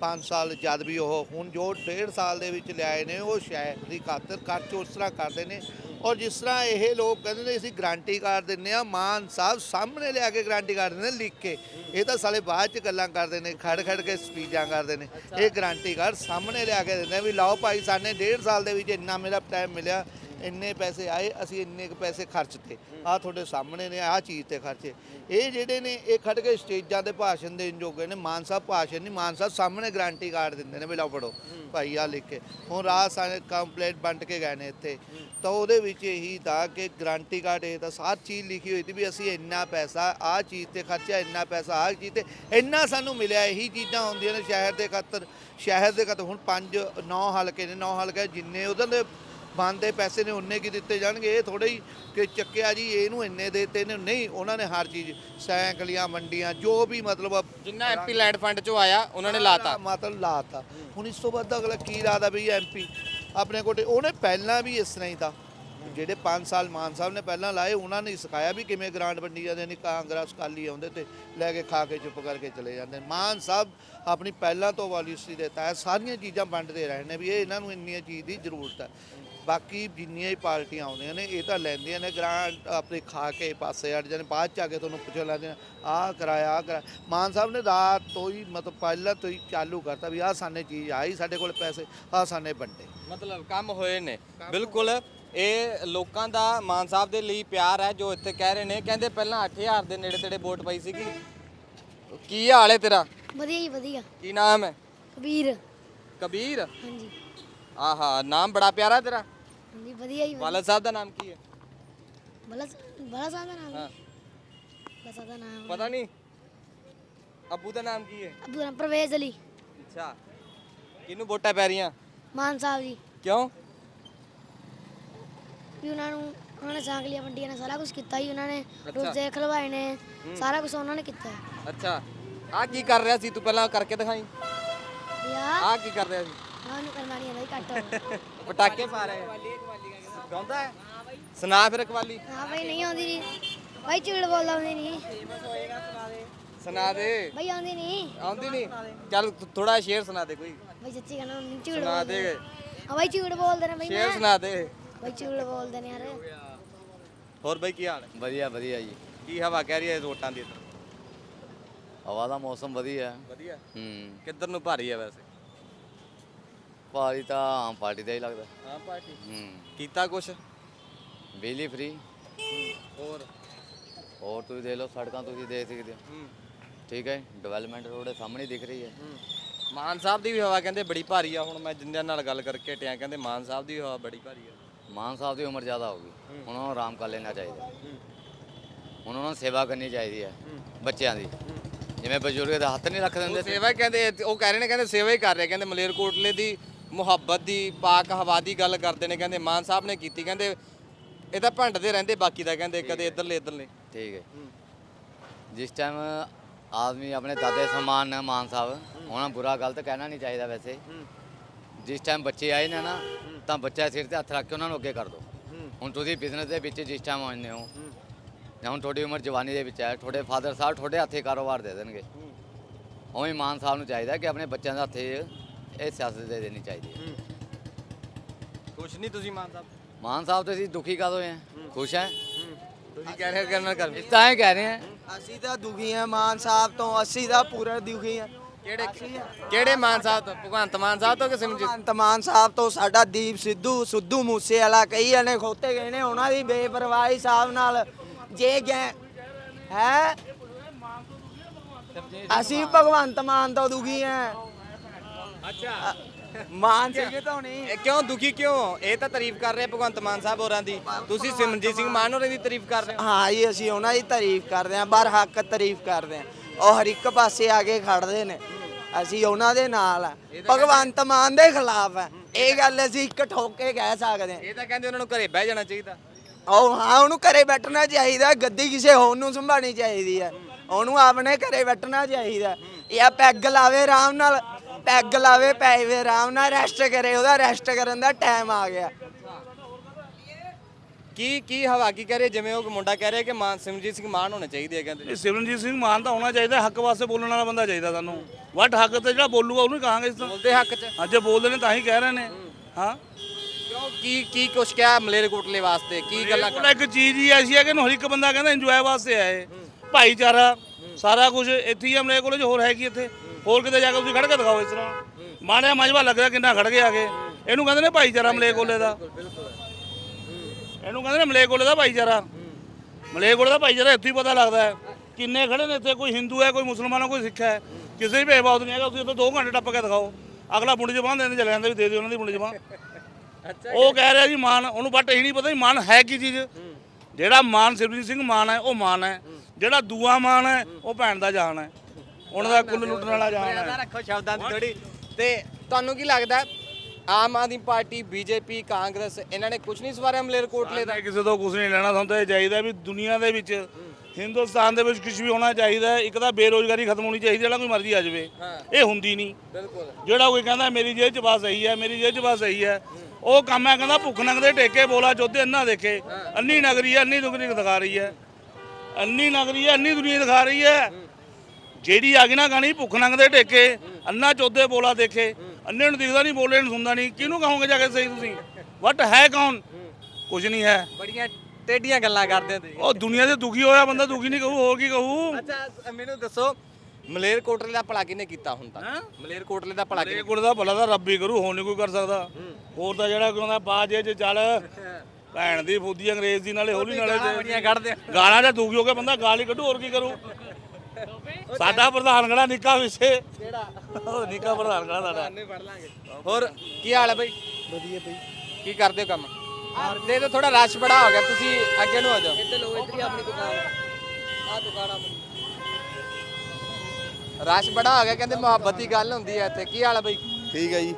5 ਸਾਲ ਜਦ ਵੀ ਉਹ ਹੁਣ ਜੋ 1.5 ਸਾਲ ਦੇ ਵਿੱਚ ਲਿਆਏ ਨੇ ਉਹ ਸ਼ਹਿਰ ਦੀ ਖਾਤਰ ਖਰਚ ਉਸ ਤਰ੍ਹਾਂ ਕਰਦੇ ਨੇ ਔਰ ਜਿਸ ਤਰ੍ਹਾਂ ਇਹ ਲੋਕ ਕਹਿੰਦੇ ਨੇ ਅਸੀਂ ਗਾਰੰਟੀ ਕਾਰਡ ਦਿੰਨੇ ਆ ਮਾਨ ਸਾਹਿਬ ਸਾਹਮਣੇ ਲਿਆ ਕੇ ਗਾਰੰਟੀ ਕਾਰਡ ਦਿੰਦੇ ਨੇ, ਲਿਖ ਕੇ। ਇਹ ਤਾਂ ਸਾਲੇ ਬਾਅਦ ਚ ਗੱਲਾਂ ਕਰਦੇ ਨੇ ਖੜ ਖੜ ਕੇ ਸਪੀਚਾਂ ਕਰਦੇ ਨੇ। ਇਹ ਗਾਰੰਟੀ ਕਾਰਡ ਸਾਹਮਣੇ ਲਿਆ ਕੇ ਦਿੰਦੇ ਵੀ, ਲਾਓ ਭਾਈ, ਸਾਨੇ 1.5 ਸਾਲ ਦੇ ਵਿੱਚ ਇੰਨਾ ਮੇਰਾ ਟਾਈਮ ਮਿਲਿਆ ਇੰਨੇ ਪੈਸੇ ਆਏ, ਅਸੀਂ ਇੰਨੇ ਕੁ ਪੈਸੇ ਖਰਚਤੇ। ਆ ਤੁਹਾਡੇ ਸਾਹਮਣੇ ਨੇ ਆ ਚੀਜ਼ ਤੇ ਖਰਚੇ। ਇਹ ਜਿਹੜੇ ਨੇ, ਇਹ ਖੜ ਕੇ ਸਟੇਜਾਂ ਤੇ ਭਾਸ਼ਣ ਦੇਣ ਜੋਗੇ ਨੇ, ਮਾਨ ਸਾਹਿਬ ਭਾਸ਼ਣ ਨਹੀਂ, ਮਾਨ ਸਾਹਿਬ ਸਾਹਮਣੇ ਗਾਰੰਟੀ ਕਾਰਡ ਦਿੰਦੇ ਨੇ, ਵੀ ਲਓ ਪੜੋ ਭਾਈ ਆ ਲਿਖ ਕੇ। ਹੁਣ ਰਾਤ ਸਾਰੇ ਕੰਪਲੀਟ ਵੰਡ ਕੇ ਗਏ ਨੇ ਇੱਥੇ। ਤਾਂ ਉਹਦੇ ਵਿੱਚ ਇਹੀ ਤਾਂ ਕਿ ਗਾਰੰਟੀ ਕਾਰਡ ਇਹ ਤਾਂ ਸਾਰ ਚੀਜ਼ ਲਿਖੀ ਹੋਈ ਸੀ ਵੀ ਅਸੀਂ ਇੰਨਾ ਪੈਸਾ ਆ ਚੀਜ਼ ਤੇ ਖਰਚਿਆ, ਇੰਨਾ ਪੈਸਾ ਆ ਚੀਜ਼ ਤੇ, ਇੰਨਾ ਸਾਨੂੰ ਮਿਲਿਆ। ਇਹੀ ਚੀਜ਼ਾਂ ਹੁੰਦੀਆਂ ਨੇ ਸ਼ਹਿਰ ਦੇ ਖਾਤਰ, ਸ਼ਹਿਰ ਦੇ ਖਾਤਰ। ਹੁਣ 5 9 ਹਲਕੇ ਨੇ 9 ਹਲਕੇ ਜਿੰਨੇ ਉਹਦੇ ਦੇ ਬੰਦੇ ਪੈਸੇ ਨੇ ਉਹਨੇ ਕੀ ਦਿੱਤੇ ਜਾਣਗੇ? ਇਹ ਥੋੜੇ ਹੀ ਕਿ ਚੱਕਿਆ ਜੀ ਇਹਨੂੰ ਇੰਨੇ ਦੇ ਦਿੱਤੇ ਨੇ ਨਹੀਂ ਉਹਨਾਂ ਨੇ ਹਰ ਚੀਜ਼ ਸਾਈਕਲੀਆਂ ਮੰਡੀਆਂ ਜੋ ਵੀ ਮਤਲਬ ਜਿੰਨਾ ਐਮਪੀ ਲੈਂਡ ਫੰਡ 'ਚੋਂ ਆਇਆ ਉਹਨਾਂ ਨੇ ਲਾਤਾ। ਮਤਲਬ ਲਾਤਾ। ਹੁਣ ਇਸ ਤੋਂ ਬਾਅਦ ਅਗਲਾ ਕੀ ਲਾਦਾ ਵੀ ਐਮਪੀ ਆਪਣੇ ਕੋਲ ਉਹਨੇ ਪਹਿਲਾਂ ਵੀ ਇਸ ਤਰ੍ਹਾਂ ਹੀ ਤਾਂ। ਜਿਹੜੇ 5 ਸਾਲ ਮਾਨ ਸਾਹਿਬ ਨੇ ਪਹਿਲਾਂ ਲਾਏ ਉਹਨਾਂ ਨੇ ਸਿਖਾਇਆ ਵੀ ਕਿਵੇਂ ਗ੍ਰਾਂਟ ਵੰਡੀ ਜਾਂਦੇ ਨੇ ਕਾਂਗਰਸ ਕਾਲੀ ਆਉਂਦੇ ਤੇ ਲੈ ਕੇ ਖਾ ਕੇ ਚੁੱਪ ਕਰਕੇ ਚਲੇ ਜਾਂਦੇ। ਨੇ। ਮਾਨ ਸਾਹਿਬ ਆਪਣੀ ਪਹਿਲਾਂ ਤੋਂ ਪਾਲਿਸੀ ਦੇ ਤਹਿਤ ਸਾਰੀਆਂ ਚੀਜ਼ਾਂ ਵੰਡਦੇ ਰਹੇ ਨੇ ਵੀ ਇਹ ਇਹਨਾਂ ਨੂੰ ਇੰਨੀਆਂ ਚੀਜ਼ ਦੀ ਜ਼ਰੂਰਤ ਹੈ। ਬਾਕੀ ਜਿੰਨੀਆਂ ਹੀ ਪਾਰਟੀਆਂ ਆਉਂਦੀਆਂ ਨੇ ਇਹ ਤਾਂ ਲੈਂਦੀਆਂ ਨੇ ਗ੍ਰਾਂਟ ਆਪਣੇ ਖਾ ਕੇ ਪਾਸੇ ਹਟ ਜਾਂਦੇ ਬਾਅਦ ਚ ਆ ਕੇ ਤੁਹਾਨੂੰ ਪੁੱਛ ਲੈਂਦੇ ਆਹ ਕਰਾਇਆ ਆਹ ਕਰਾਇਆ। ਮਾਨ ਸਾਹਿਬ ਨੇ ਰਾਤ ਤੋਂ ਹੀ ਮਤਲਬ ਪਹਿਲਾਂ ਤੋਂ ਹੀ ਚਾਲੂ ਕਰਤਾ ਵੀ ਆਹ ਸਾਨੇ ਚੀਜ਼ ਆਈ ਸਾਡੇ ਕੋਲ ਪੈਸੇ ਆਹ ਸਾਨੇ ਵੰਡੇ। ਮਤਲਬ ਕੰਮ ਹੋਏ ਨੇ। ਬਿਲਕੁਲ ਇਹ ਲੋਕਾਂ ਦਾ ਮਾਨ ਸਾਹਿਬ ਦੇ ਲਈ ਪਿਆਰ ਹੈ ਜੋ ਇੱਥੇ ਕਹਿ ਰਹੇ ਨੇ। ਕਹਿੰਦੇ ਪਹਿਲਾਂ 8000 ਦੇ ਨੇੜੇ ਤੇੜੇ ਵੋਟ ਪਈ ਸੀਗੀ। ਕੀ ਹਾਲ ਹੈ ਤੇਰਾ? ਵਧੀਆ ਜੀ ਵਧੀਆ। ਕੀ ਨਾਮ ਹੈ? ਕਬੀਰ। ਕਬੀਰ? ਹਾਂਜੀ। ਆਹਾ ਨਾਮ ਬੜਾ ਪਿਆਰਾ ਤੇਰਾ। ਹਾਂਜੀ ਵਧੀਆ ਜੀ ਵਾਲਦ ਸਾਹਿਬ ਦਾ ਨਾਮ ਕੀ ਹੈ? ਬੜਾ ਬੜਾ ਸਾਦਾ ਨਾਮ ਹਾਂ। ਬੜਾ ਸਾਦਾ ਨਾਮ ਪਤਾ ਨਹੀਂ। ਅੱਬੂ ਦਾ ਨਾਮ ਕੀ ਹੈ? ਅਬਦੁਲ ਪਰਵੇਜ਼ ਅਲੀ। ਅੱਛਾ। ਕਿਹਨੂੰ ਵੋਟਾਂ ਪੈ ਰਹੀਆਂ? ਮਾਨ ਸਾਹਿਬ ਜੀ। ਕਿਉਂ? ਵੀ ਉਹਨਾਂ ਨੂੰ ਉਹਨਾਂ ਨੇ ਸਾਂਗਲੀਆਂ ਵੰਡੀਆਂ ਨੇ ਸਾਰਾ ਕੁਝ ਕੀਤਾ ਜੀ ਉਹਨਾਂ ਨੇ। ਰੋਜ਼ੇ ਖਲਵਾਏ ਨੇ ਸਾਰਾ ਕੁਝ ਉਹਨਾਂ ਨੇ ਕੀਤਾ। ਹੈ ਅੱਛਾ। ਆ ਕੀ ਕਰ ਰਿਹਾ ਸੀ ਤੂੰ ਪਹਿਲਾਂ ਕਰਕੇ ਦਿਖਾਈ? ਯਾ। ਆ ਕੀ ਕਰ ਰਿਹਾ ਸੀ? ਹਾਂ ਨੂੰ ਕਰਨਾ ਨਹੀਂ ਆਉਂਦਾ ਜੀ ਘੱਟ ਪਟਾਕੇ ਪਾ ਰਹੇ। ਗਾਉਂਦਾ ਹੈ? ਸੁਣਾ ਫਿਰ ਕਵਾਲੀ ਹਾਂ ਬਈ ਨਹੀਂ ਆਉਂਦੀ ਜੀ। ਬਾਈ ਝੂਠ ਬੋਲਦਾ ਆਉਂਦੀ ਨਹੀਂ। ਸੁਣਾ ਦੇ। ਬਾਈ ਆਉਂਦੀ ਨਹੀਂ। ਆਉਂਦੀ ਨਹੀਂ। ਚੱਲ ਥੋੜਾ ਸ਼ੇਰ ਸੁਣਾ ਦੇ ਕੋਈ। ਬਾਈ ਸੱਚੀ ਕਹਿੰਦਾ ਨਹੀਂ ਝੂਠ ਸੁਣਾ ਦੇ। ਹਾਂ ਬਾਈ ਝੂਠ ਬੋਲਦੇ ਨੇ ਬਾਈ ਸ਼ੇਰ ਸੁਣਾ ਦੇ। ਬਾਈ ਝੂਠ ਬੋਲਦੇ ਨੇ ਯਾਰ। ਹੋਰ ਬਈ ਕੀ ਹਾਲ? ਹੈ ਵਧੀਆ ਵਧੀਆ ਜੀ। ਕੀ ਹਵਾ ਕਹਿ ਰਹੀ ਹੈ ਇਸ ਵੋਟਾਂ ਦੀ ਹਵਾ ਦਾ ਮੌਸਮ ਵਧੀਆ। ਹੈ ਵਧੀਆ? ਹੂੰ। ਕਿੱਧਰ ਨੂੰ ਭਾਰੀ ਹੈ ਵੈਸੇ? ਭਾਰੀ ਤਾਂ ਆਮ ਪਾਰਟੀ ਦਾ ਹੀ ਲੱਗਦਾ। ਹਾਂ ਪਾਰਟੀ? ਹੂੰ। ਕੀਤਾ ਕੁਛ? ਬਿਜਲੀ ਫ੍ਰੀ ਹੋਰ? ਹੋਰ ਤੁਸੀਂ ਦੇਖ ਲਓ ਸੜਕਾਂ ਤੁਸੀਂ ਦੇਖ ਸਕਦੇ ਹੋ। ਹੂੰ। ਠੀਕ ਹੈ ਡਿਵੈਲਪਮੈਂਟ ਰੋਡ ਸਾਹਮਣੇ ਦਿਖ ਰਹੀ ਹੈ। ਮਾਨ ਸਾਹਿਬ ਦੀ ਵੀ ਹਵਾ ਕਹਿੰਦੇ ਬੜੀ ਭਾਰੀ ਆ। ਹੁਣ ਮੈਂ ਜਿੰਦਿਆਂ ਨਾਲ ਗੱਲ ਕਰਕੇ ਹਟਿਆ ਕਹਿੰਦੇ ਮਾਨ ਸਾਹਿਬ ਦੀ ਵੀ ਹਵਾ ਬੜੀ ਭਾਰੀ ਆ। ਮਾਨ ਸਾਹਿਬ ਦੀ ਉਮਰ ਜ਼ਿਆਦਾ ਹੋ ਗਈ। ਹੁਣ ਉਹਨਾਂ ਨੂੰ ਆਰਾਮ ਕਰ ਲੈਣਾ ਚਾਹੀਦਾ। ਹੁਣ ਉਹਨਾਂ ਨੂੰ ਸੇਵਾ ਕਰਨੀ ਚਾਹੀਦੀ ਹੈ ਬੱਚਿਆਂ ਦੀ। ਜਿਵੇਂ ਬਜ਼ੁਰਗ ਦਾ ਹੱਥ ਨਹੀਂ ਰੱਖ ਦਿੰਦੇ ਸੀ। ਸੇਵਾ ਕਹਿੰਦੇ ਉਹ ਕਹਿ ਰਹੇ ਨੇ ਕਹਿੰਦੇ ਸੇਵਾ ਹੀ ਕਰ ਰਹੇ ਕਹਿੰਦੇ ਮਲੇਰਕੋਟਲੇ ਦੀ ਮੁਹੱਬਤ ਦੀ ਪਾਕ ਹਵਾ ਦੀ ਗੱਲ ਕਰਦੇ ਨੇ। ਕਹਿੰਦੇ ਮਾਨ ਸਾਹਿਬ ਨੇ ਕੀਤੀ। ਕਹਿੰਦੇ ਇਹ ਤਾਂ ਭੰਡਦੇ ਰਹਿੰਦੇ ਬਾਕੀ ਦਾ ਕਹਿੰਦੇ ਕਦੇ ਇੱਧਰਲੇ ਇੱਧਰਲੇ। ਠੀਕ ਹੈ। ਜਿਸ ਟਾਈਮ ਆਦਮੀ ਆਪਣੇ ਦਾਦੇ ਸਮਾਨ ਨੇ ਮਾਨ ਸਾਹਿਬ ਉਹਨਾਂ ਨੂੰ ਬੁਰਾ ਗਲਤ ਕਹਿਣਾ ਨਹੀਂ ਚਾਹੀਦਾ ਵੈਸੇ। ਜਿਸ ਟਾਈਮ ਬੱਚੇ ਆਏ ਨੇ ਨਾ ਤਾਂ ਬੱਚਾ ਸਿਰ ਤੇ ਹੱਥ ਰੱਖ ਕੇ ਉਹਨਾਂ ਨੂੰ ਅੱਗੇ ਕਰ ਦਿਓ ਹੁਣ ਤੁਸੀਂ ਬਿਜ਼ਨਸ ਦੇ ਵਿੱਚ ਜਿਸ ਟਾਈਮ ਆਉਂਦੇ ਹੋ ਜਾਂ ਹੁਣ ਤੁਹਾਡੀ ਉਮਰ ਜਵਾਨੀ ਦੇ ਵਿੱਚ ਹੈ ਤੁਹਾਡੇ ਫਾਦਰ ਸਾਹਿਬ ਤੁਹਾਡੇ ਹੱਥੇ ਕਾਰੋਬਾਰ ਦੇ ਦੇਣਗੇ। ਉਵੇਂ ਮਾਨ ਸਾਹਿਬ ਨੂੰ ਚਾਹੀਦਾ ਕਿ ਆਪਣੇ ਬੱਚਿਆਂ ਦੇ ਹੱਥੇ ਇਹ ਸਿਆਸਤ ਦੇ ਦੇਣੀ ਚਾਹੀਦੀ ਹੈ। ਖੁਸ਼ ਨਹੀਂ ਤੁਸੀਂ ਮਾਨ ਸਾਹਿਬ? ਮਾਨ ਸਾਹਿਬ ਤੇ ਅਸੀਂ ਦੁਖੀ ਕਦੋਂ ਹੈ? ਖੁਸ਼ ਹੈ? ਤੁਸੀਂ ਕਹਿ ਰਹੇ ਹੋ ਕਰਨਾ। ਕਰ ਤਾਂ ਇਹ ਕਹਿ ਰਹੇ ਹੈ। ਅਸੀਂ ਤਾਂ ਦੁਖੀ ਆ ਮਾਨ ਸਾਹਿਬ ਤੋਂ ਅਸੀਂ ਤਾਂ ਪੂਰਾ ਦੁਖੀ ਆ ਕਿਹੜੇ ਕਿਹੜੇ ਮਾਨ ਸਾਹਿਬ ਤੋਂ? ਭਗਵੰਤ ਮਾਨ ਸਾਹਿਬ ਤੋਂ ਕਿ ਸਿਮਰਜੀਤ ਭਗਵੰਤ ਮਾਨ ਸਾਹਿਬ ਤੋਂ ਸਾਡਾ ਦੀਪ ਸਿੱਧੂ ਸਿੱਧੂ ਮੂਸੇ ਵਾਲਾ ਕਈ ਜਣੇ ਖੋਤੇ ਗਏ ਨੇ ਉਹਨਾਂ ਦੀ ਬੇਪਰਵਾਹੀ ਸਾਹਿਬ ਨਾਲ ਜੇ ਗਏ। ਹੈ? ਅਸੀਂ ਭਗਵੰਤ ਮਾਨ ਤੋਂ ਦੁਖੀ ਆ। ਅੱਛਾ। ਮਾਨ ਸਿੰਘ ਤੋਂ ਨਹੀਂ। ਇਹ ਕਿਉਂ ਦੁਖੀ ਕਿਉਂ? ਇਹ ਤਾਂ ਤਾਰੀਫ ਕਰ ਰਹੇ ਭਗਵੰਤ ਮਾਨ ਸਾਹਿਬ ਹੋਰਾਂ ਦੀ। ਤੁਸੀਂ ਸਿਮਰਜੀਤ ਸਿੰਘ ਮਾਨ ਹੋਰਾਂ ਦੀ ਤਾਰੀਫ ਕਰ ਰਹੇ ਹੋ? ਹਾਂ ਜੀ ਅਸੀਂ ਉਹਨਾਂ ਦੀ ਤਾਰੀਫ ਕਰਦੇ ਹਾਂ ਬਰ ਹੱਕ ਤਾਰੀਫ ਕਰਦੇ ਹਾਂ ਉਹ ਹਰ ਇੱਕ ਪਾਸੇ ਆ ਕੇ ਖੜਦੇ ਨੇ। ਅਸੀਂ ਉਹਨਾਂ ਦੇ ਨਾਲ ਆ। ਭਗਵੰਤ ਮਾਨ ਦੇ ਖਿਲਾਫ ਹੈ ਇਹ ਗੱਲ ਅਸੀਂ ਇੱਕ ਠੋਕ ਕੇ ਕਹਿ ਸਕਦੇ ਹਾਂ। ਇਹ ਤਾਂ ਕਹਿੰਦੇ ਉਹਨਾਂ ਨੂੰ ਘਰੇ ਬਹਿ ਜਾਣਾ ਚਾਹੀਦਾ। ਉਹ ਹਾਂ ਉਹਨੂੰ ਘਰੇ ਬੈਠਣਾ ਚਾਹੀਦਾ। ਗੱਦੀ ਕਿਸੇ ਹੋਰ ਨੂੰ ਸੰਭਾਣੀ ਚਾਹੀਦੀ ਹੈ ਉਹਨੂੰ ਆਪਣੇ ਘਰੇ ਬੈਠਣਾ ਚਾਹੀਦਾ। ਜਾਂ ਪੈਗ ਲਾਵੇ ਆਰਾਮ ਨਾਲ ਪੈਗ ਲਾਵੇ ਪੈਵੇ ਆਰਾਮ ਨਾਲ ਰੈਸਟ ਕਰੇ। ਉਹਦਾ ਰੈਸਟ ਕਰਨ ਦਾ ਟਾਈਮ ਆ ਗਿਆ। ਕੀ ਕੀ ਹਵਾ ਕੀ ਕਹਿ ਰਹੇ ਜਿਵੇਂ ਉਹ ਮੁੰਡਾ ਕਹਿ ਰਿਹਾ ਕਿ ਮਾਨ ਸਿਮਰਜੀਤ ਸਿੰਘ ਮਾਨ ਹੋਣੇ ਚਾਹੀਦੇ ਆ ਕਹਿੰਦੇ। ਇਹ ਸਿਮਰਨਜੀਤ ਸਿੰਘ ਮਾਨ ਤਾਂ ਹੋਣਾ ਚਾਹੀਦਾ ਹੱਕ ਵਾਸਤੇ ਬੋਲਣ ਵਾਲਾ ਬੰਦਾ ਚਾਹੀਦਾ ਸਾਨੂੰ। ਵੱਟ ਹੱਕ ਤੇ ਜਿਹੜਾ ਬੋਲੂਗਾ ਉਹਨੂੰ ਹੀ ਕਹਾਂਗੇ ਇਸ ਤਾਂ। ਬੋਲਦੇ ਹੱਕ 'ਚ। ਅੱਜ ਬੋਲਦੇ ਨੇ ਤਾਂ ਹੀ ਕਹਿ ਰਹੇ ਨੇ। ਹਾਂ। ਕਿਉਂ? ਕੀ ਕੀ ਕੁਛ ਕਿਹਾ ਮਲੇਰਕੋਟਲੇ ਵਾਸਤੇ? ਕੀ ਗੱਲਾਂ ਕੋਲ ਇੱਕ ਚੀਜ਼ ਹੀ ਐਸੀ ਹੈ ਕਿ ਹਰ ਇੱਕ ਬੰਦਾ ਕਹਿੰਦਾ ਇੰਜੋਏ ਵਾਸਤੇ ਆਏ। ਭਾਈਚਾਰਾ ਸਾਰਾ ਕੁਝ ਇੱਥੇ ਹੀ ਹਮਲੇ ਕੋਲ ਹੋਰ ਹੈ ਕੀ ਇੱਥੇ? ਹੋਰ ਕਿਤੇ ਜਾ ਕੇ ਤੁਸੀਂ ਖੜ ਕੇ ਦਿਖਾਓ ਇਸ ਤਰ੍ਹਾਂ। ਮਾਣਿਆ ਮਜਬਾ ਲੱਗਦਾ ਕਿੰਨਾ ਖੜ ਕੇ ਆ ਕੇ ਇਹਨੂੰ ਕਹਿੰਦੇ ਨੇ ਭਾਈਚਾਰਾ ਮਲੇ ਕੋਲੇ ਦਾ। ਇਹਨੂੰ ਕਹਿੰਦੇ ਨੇ ਮਲੇ ਕੋਲੇ ਦਾ ਭਾਈਚਾਰਾ। ਮਲੇ ਕੋਲੇ ਦਾ ਭਾਈਚਾਰਾ ਇੱਥੇ ਹੀ ਪਤਾ ਲੱਗਦਾ ਹੈ। ਕਿੰਨੇ ਖੜੇ ਨੇ ਇੱਥੇ ਕੋਈ ਹਿੰਦੂ ਹੈ ਕੋਈ ਮੁਸਲਮਾਨ ਹੈ ਕੋਈ ਸਿੱਖ ਹੈ। ਕਿਸੇ ਵੀ ਭੇਦਭਾਵ ਨਹੀਂ ਹੈਗਾ ਤੁਸੀਂ ਉੱਥੇ 2 ਘੰਟੇ ਟੱਪ ਕੇ ਦਿਖਾਓ। ਅਗਲਾ ਬੁੰਡੀ ਜ਼ਬਾਨ ਦੇਣ ਚਲੇ ਜਾਂਦਾ ਵੀ ਦੇ ਦਿਓ ਉਹਨਾਂ ਦੀ ਬੁੰਡੀ ਜ਼ਬਾਨ ਉਹ ਕਹਿ ਰਿਹਾ ਜੀ ਮਾਨ ਉਹਨੂੰ ਬਟ ਇਹ ਨਹੀਂ ਪਤਾ ਵੀ ਮਾਨ ਹੈ ਕੀ ਚੀਜ਼। ਜਿਹੜਾ ਮਾਨ ਸਿਮਰਜੀਤ ਸਿੰਘ ਮਾਨ ਹੈ ਉਹ ਮਾਨ ਹੈ। ਜਿਹੜਾ ਦੂਆ ਮਾਨ ਹੈ ਉਹ ਭੈਣ ਦਾ ਜਾਨ ਹੈ। ਉਹਨਾਂ ਦਾ ਕੁੱਲ ਲੁੱਟਣ ਵਾਲਾ ਜਾਨ ਹੈ। ਰੱਖੋ ਸ਼ਬਦਾਂ ਦੀ ਥੋੜੀ ਤੇ ਤੁਹਾਨੂੰ ਕੀ ਲੱਗਦਾ ਆਮ ਆਦਮੀ ਪਾਰਟੀ ਬੀਜੇਪੀ ਕਾਂਗਰਸ ਇਹਨਾਂ ਨੇ ਕੁਝ ਨਹੀਂ ਸਵਾਰਿਆ ਮਲੇਰਕੋਟਲੇ ਦਾ। ਨਹੀਂ ਕਿਸੇ ਤੋਂ ਕੁਝ ਨਹੀਂ ਲੈਣਾ ਸਾਨੂੰ ਤਾਂ ਇਹ ਚਾਹੀਦਾ ਵੀ ਦੁਨੀਆ ਦੇ ਵਿੱਚ ਹਿੰਦੁਸਤਾਨ ਦੇ ਵਿੱਚ ਕੁਝ ਵੀ ਹੋਣਾ ਚਾਹੀਦਾ ਹੈ। ਇੱਕ ਤਾਂ ਬੇਰੋਜ਼ਗਾਰੀ ਖਤਮ ਹੋਣੀ ਚਾਹੀਦੀ ਜਿਹੜਾ ਕੋਈ ਮਰਜ਼ੀ ਆ ਜਾਵੇ। ਇਹ ਹੁੰਦੀ ਨਹੀਂ। ਬਿਲਕੁਲ। ਜਿਹੜਾ ਕੋਈ ਕਹਿੰਦਾ ਮੇਰੀ ਜੇਬ 'ਚ ਬਸ ਸਹੀ ਹੈ ਮੇਰੀ ਜੇਬ 'ਚ ਬਸ ਸਹੀ ਹੈ। ਉਹ ਕੰਮ ਹੈ ਕਹਿੰਦਾ ਭੁੱਖ ਨੰਗਦੇ ਟੇਕੇ ਬੋਲਾ ਜੋਧੇ ਅੰਨਾ ਦੇਖੇ ਅੰਨੀ ਨਗਰੀ ਹੈ ਅੰਨੀ ਦੁਗਰੀ ਦਿਖਾ ਰਹੀ ਹੈ ਅੰਨੀ ਨਗਰੀ ਹੈ ਅੰਨੀ ਦੁਨੀਆ ਦਿਖਾ ਰਹੀ ਹੈ। ਜਿਹੜੀ ਆ ਗਈ ਨਾ ਗਾਣੀ ਭੁੱਖ ਨੰਗਦੇ ਟੇਕੇ ਅੰਨਾ ਚੋਦੇ ਬੋਲਾ ਦੇਖੇ ਅੰਨੇ ਨੂੰ ਦਿਖਦਾ ਨਹੀਂ ਬੋਲੇ ਨੂੰ ਸੁਣਦਾ ਨਹੀਂ। ਕਿਹਨੂੰ ਕਹੋਗੇ ਜਾ ਕੇ ਸਹੀ ਤੁਸੀਂ? ਵਟ ਹੈ ਕੌਣ? ਕੁਝ ਨਹੀਂ ਹੈ। ਬੜੀਆਂ ਟੇਡੀਆਂ ਗੱਲਾਂ ਕਰਦੇ ਹੋ ਤੁਸੀਂ। ਉਹ ਦੁਨੀਆ ਦੇ ਦੁਖੀ ਹੋਇਆ ਬੰਦਾ ਦੁਖੀ ਨਹੀਂ ਕਹੂ ਹੋਰ ਕੀ ਕਹੂ? ਅੱਛਾ ਮੈਨੂੰ ਦੱਸੋ ਮਲੇਰਕੋਟਲੇ ਦਾ ਭਲਾ ਕਿਹਨੇ ਕੀਤਾ ਹੁਣ ਤੱਕ? ਮਲੇਰਕੋਟਲੇ ਦਾ ਭਲਾ ਕਿਹਨੇ ਗੁੜ ਦਾ ਭਲਾ ਤਾਂ ਰੱਬ ਹੀ ਕਰੂ ਹੋਰ ਨਹੀਂ ਕੋਈ ਕਰ ਸਕਦਾ। ਹੋਰ ਤਾਂ ਜਿਹੜਾ ਕਹਿੰਦਾ ਬਾਜੇ ਚ ਚੱਲ ਭੈਣ ਦੀ ਫੁੱਦੀ ਅੰਗਰੇਜ਼ ਦੀ ਨਾਲੇ ਹੋਲੀ ਨਾਲੇ ਕੱਢਦੇ। ਗਾਲਾਂ ਦਾ ਦੁਖੀ ਹੋ ਕੇ ਬੰਦਾ ਗਾਲ ਹੀ ਕੱਢੂ ਹੋਰ ਕੀ ਕਰੂ? ਸਾਡਾ ਪ੍ਰਧਾਨ ਖੜਾ ਨਿੱਕਾ ਵਿਸ਼ੇ। ਕਿਹੜਾ? ਉਹ ਨਿੱਕਾ ਪ੍ਰਧਾਨ ਖੜਾ ਸਾਡਾ? ਹੋਰ ਕੀ ਹਾਲ ਹੈ ਬਈ? ਵਧੀਆ ਬਈ। ਕੀ ਕਰਦੇ ਹੋ ਕੰਮ? ਦੇ ਤਾਂ ਥੋੜਾ ਰਸ਼ ਬੜਾ ਹੋ ਗਿਆ ਤੁਸੀਂ ਅੱਗੇ ਨੂੰ ਆ ਜਾਓ। ਇੱਧਰ ਲੋ ਇੱਧਰ ਹੀ ਆਪਣੀ ਦੁਕਾਨ। ਆ ਦੁਕਾਨ ਆਪਣੀ। ਰਸ਼ ਬੜਾ ਹੋ ਗਿਆ ਕਹਿੰਦੇ ਮੁਹੱਬਤ ਦੀ ਗੱਲ ਹੁੰਦੀ ਹੈ ਇੱਥੇ। ਕੀ ਹਾਲ ਹੈ ਬਈ? ਠੀਕ ਹੈ ਜੀ।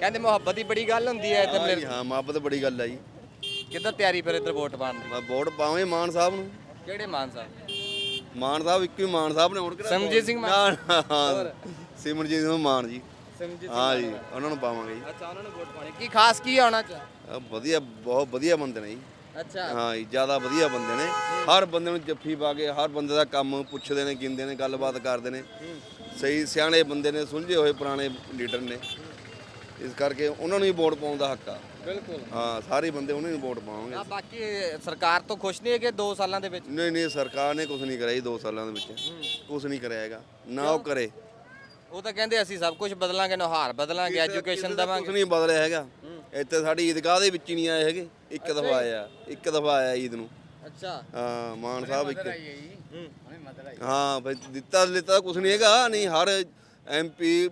ਕਹਿੰਦੇ ਮੁਹੱਬਤ ਦੀ ਬੜੀ ਗੱਲ ਹੁੰਦੀ ਹੈ ਇੱਥੇ ਹਾਂ ਮਲੇਰ ਹਾਂ ਮੁਹੱਬਤ ਬੜੀ ਗੱਲ ਹੈ ਜੀ। ਕਿੱਦਾਂ ਤਿਆਰੀ ਫਿਰ ਇੱਧਰ ਵੋਟ ਪਾਉਣ ਦੀ? ਮੈਂ ਵੋਟ ਪਾਵੇਂ ਮਾਨ ਸਾਹਿਬ ਨੂੰ। ਕਿਹੜੇ ਮਾਨ ਸਾਹਿਬ? ਮਾਨ ਸਾਹਿਬ ਇੱਕੋ ਹੀ ਮਾਨ ਸਾਹਿਬ ਨੇ ਹੋਰ ਕਿਹੜਾ ਸਿਮਰਜੀਤ ਸਿੰਘ ਮਾਨ। ਨਾ, ਨਾ, ਹਾਂ ਸਿਮਰਜੀਤ ਸਿੰਘ ਮਾਨ ਜੀ। ਸਿਮਰਜੀਤ ਹਾਂ ਜੀ ਉਹਨਾਂ ਨੂੰ ਪਾਵਾਂਗੇ ਜੀ। ਅੱਛਾ ਉਹਨਾਂ ਨੂੰ ਵੋਟ ਪਾਣੀ। ਕੀ ਖਾਸ ਕੀ ਆਉਣਾ ਚ? ਆਹ ਵਧੀਆ ਬਹੁਤ ਵਧੀਆ ਬੰਦੇ ਨੇ ਜੀ। ਅੱਛਾ। ਹਾਂ ਜੀ ਜ਼ਿਆਦਾ ਵਧੀਆ ਬੰਦੇ ਨੇ। ਹਰ ਬੰਦੇ ਨੂੰ ਜੱਫੀ ਪਾ ਕੇ ਹਰ ਬੰਦੇ ਦਾ ਕੰਮ ਪੁੱਛਦੇ ਨੇ ਗਿੰਦੇ ਨੇ ਗੱਲਬਾਤ ਕਰਦੇ ਨੇ। ਸਹੀ ਸਿਆਣੇ ਬੰਦੇ ਨੇ ਸੁਲਝੇ ਹੋਏ ਪੁਰਾਣੇ ਲੀਡਰ ਨੇ। ਇਸ ਕਰਕੇ ਉਹਨਾਂ ਨੂੰ ਹੀ ਵੋਟ ਪਾਉਣ ਦਾ ਹੱਕ ਆ। ਬਿਲਕੁਲ। ਹਾਂ ਸਾਰੇ ਬੰਦੇ ਉਹਨਾਂ ਨੂੰ ਵੋਟ ਪਾਵਾਂਗੇ ਆ ਬਾਕੀ ਸਰਕਾਰ ਤੋਂ ਖੁਸ਼ ਨਹੀਂ ਹੈਗੇ 2 ਸਾਲਾਂ ਦੇ ਵਿੱਚ? ਨਹੀਂ ਨਹੀਂ ਸਰਕਾਰ ਨੇ ਕੁਝ ਨਹੀਂ ਕਰਿਆ ਜੀ 2 ਸਾਲਾਂ ਦੇ ਵਿੱਚ। ਕੁਝ ਨਹੀਂ ਕਰਿਆ ਹੈਗਾ। ਨਾ ਉਹ ਕਰੇ। ਉਹ ਤਾਂ ਕਹਿੰਦੇ ਅਸੀਂ ਸਭ ਕੁਝ ਬਦਲਾਂਗੇ ਨੁਹਾਰ ਬਦਲਾਂਗੇ ਐਜੂਕੇਸ਼ਨ ਕੁਝ ਦੇਵਾਂਗੇ। ਨਹੀਂ ਬਦਲਿਆ ਹੈਗਾ। ਇੱਥੇ ਸਾਡੀ ਈਦਗਾਹ ਦੇ ਵਿੱਚ ਹੀ ਨਹੀਂ ਆਏ ਹੈਗੇ। ਇੱਕ ਦਫਾ ਆਇਆ ਇੱਕ ਦਫਾ ਆਇਆ ਈਦ ਨੂੰ। ਅੱਛਾ। ਹਾਂ ਮਾਨ ਸਾਹਿਬ ਇੱਕ। ਹਾਂ ਫਿਰ ਦਿੱਤਾ ਲਿੱਤਾ ਕੁਝ ਨਹੀਂ ਹੈਗਾ। ਨਹੀਂ ਹਰ ਐਮਪੀ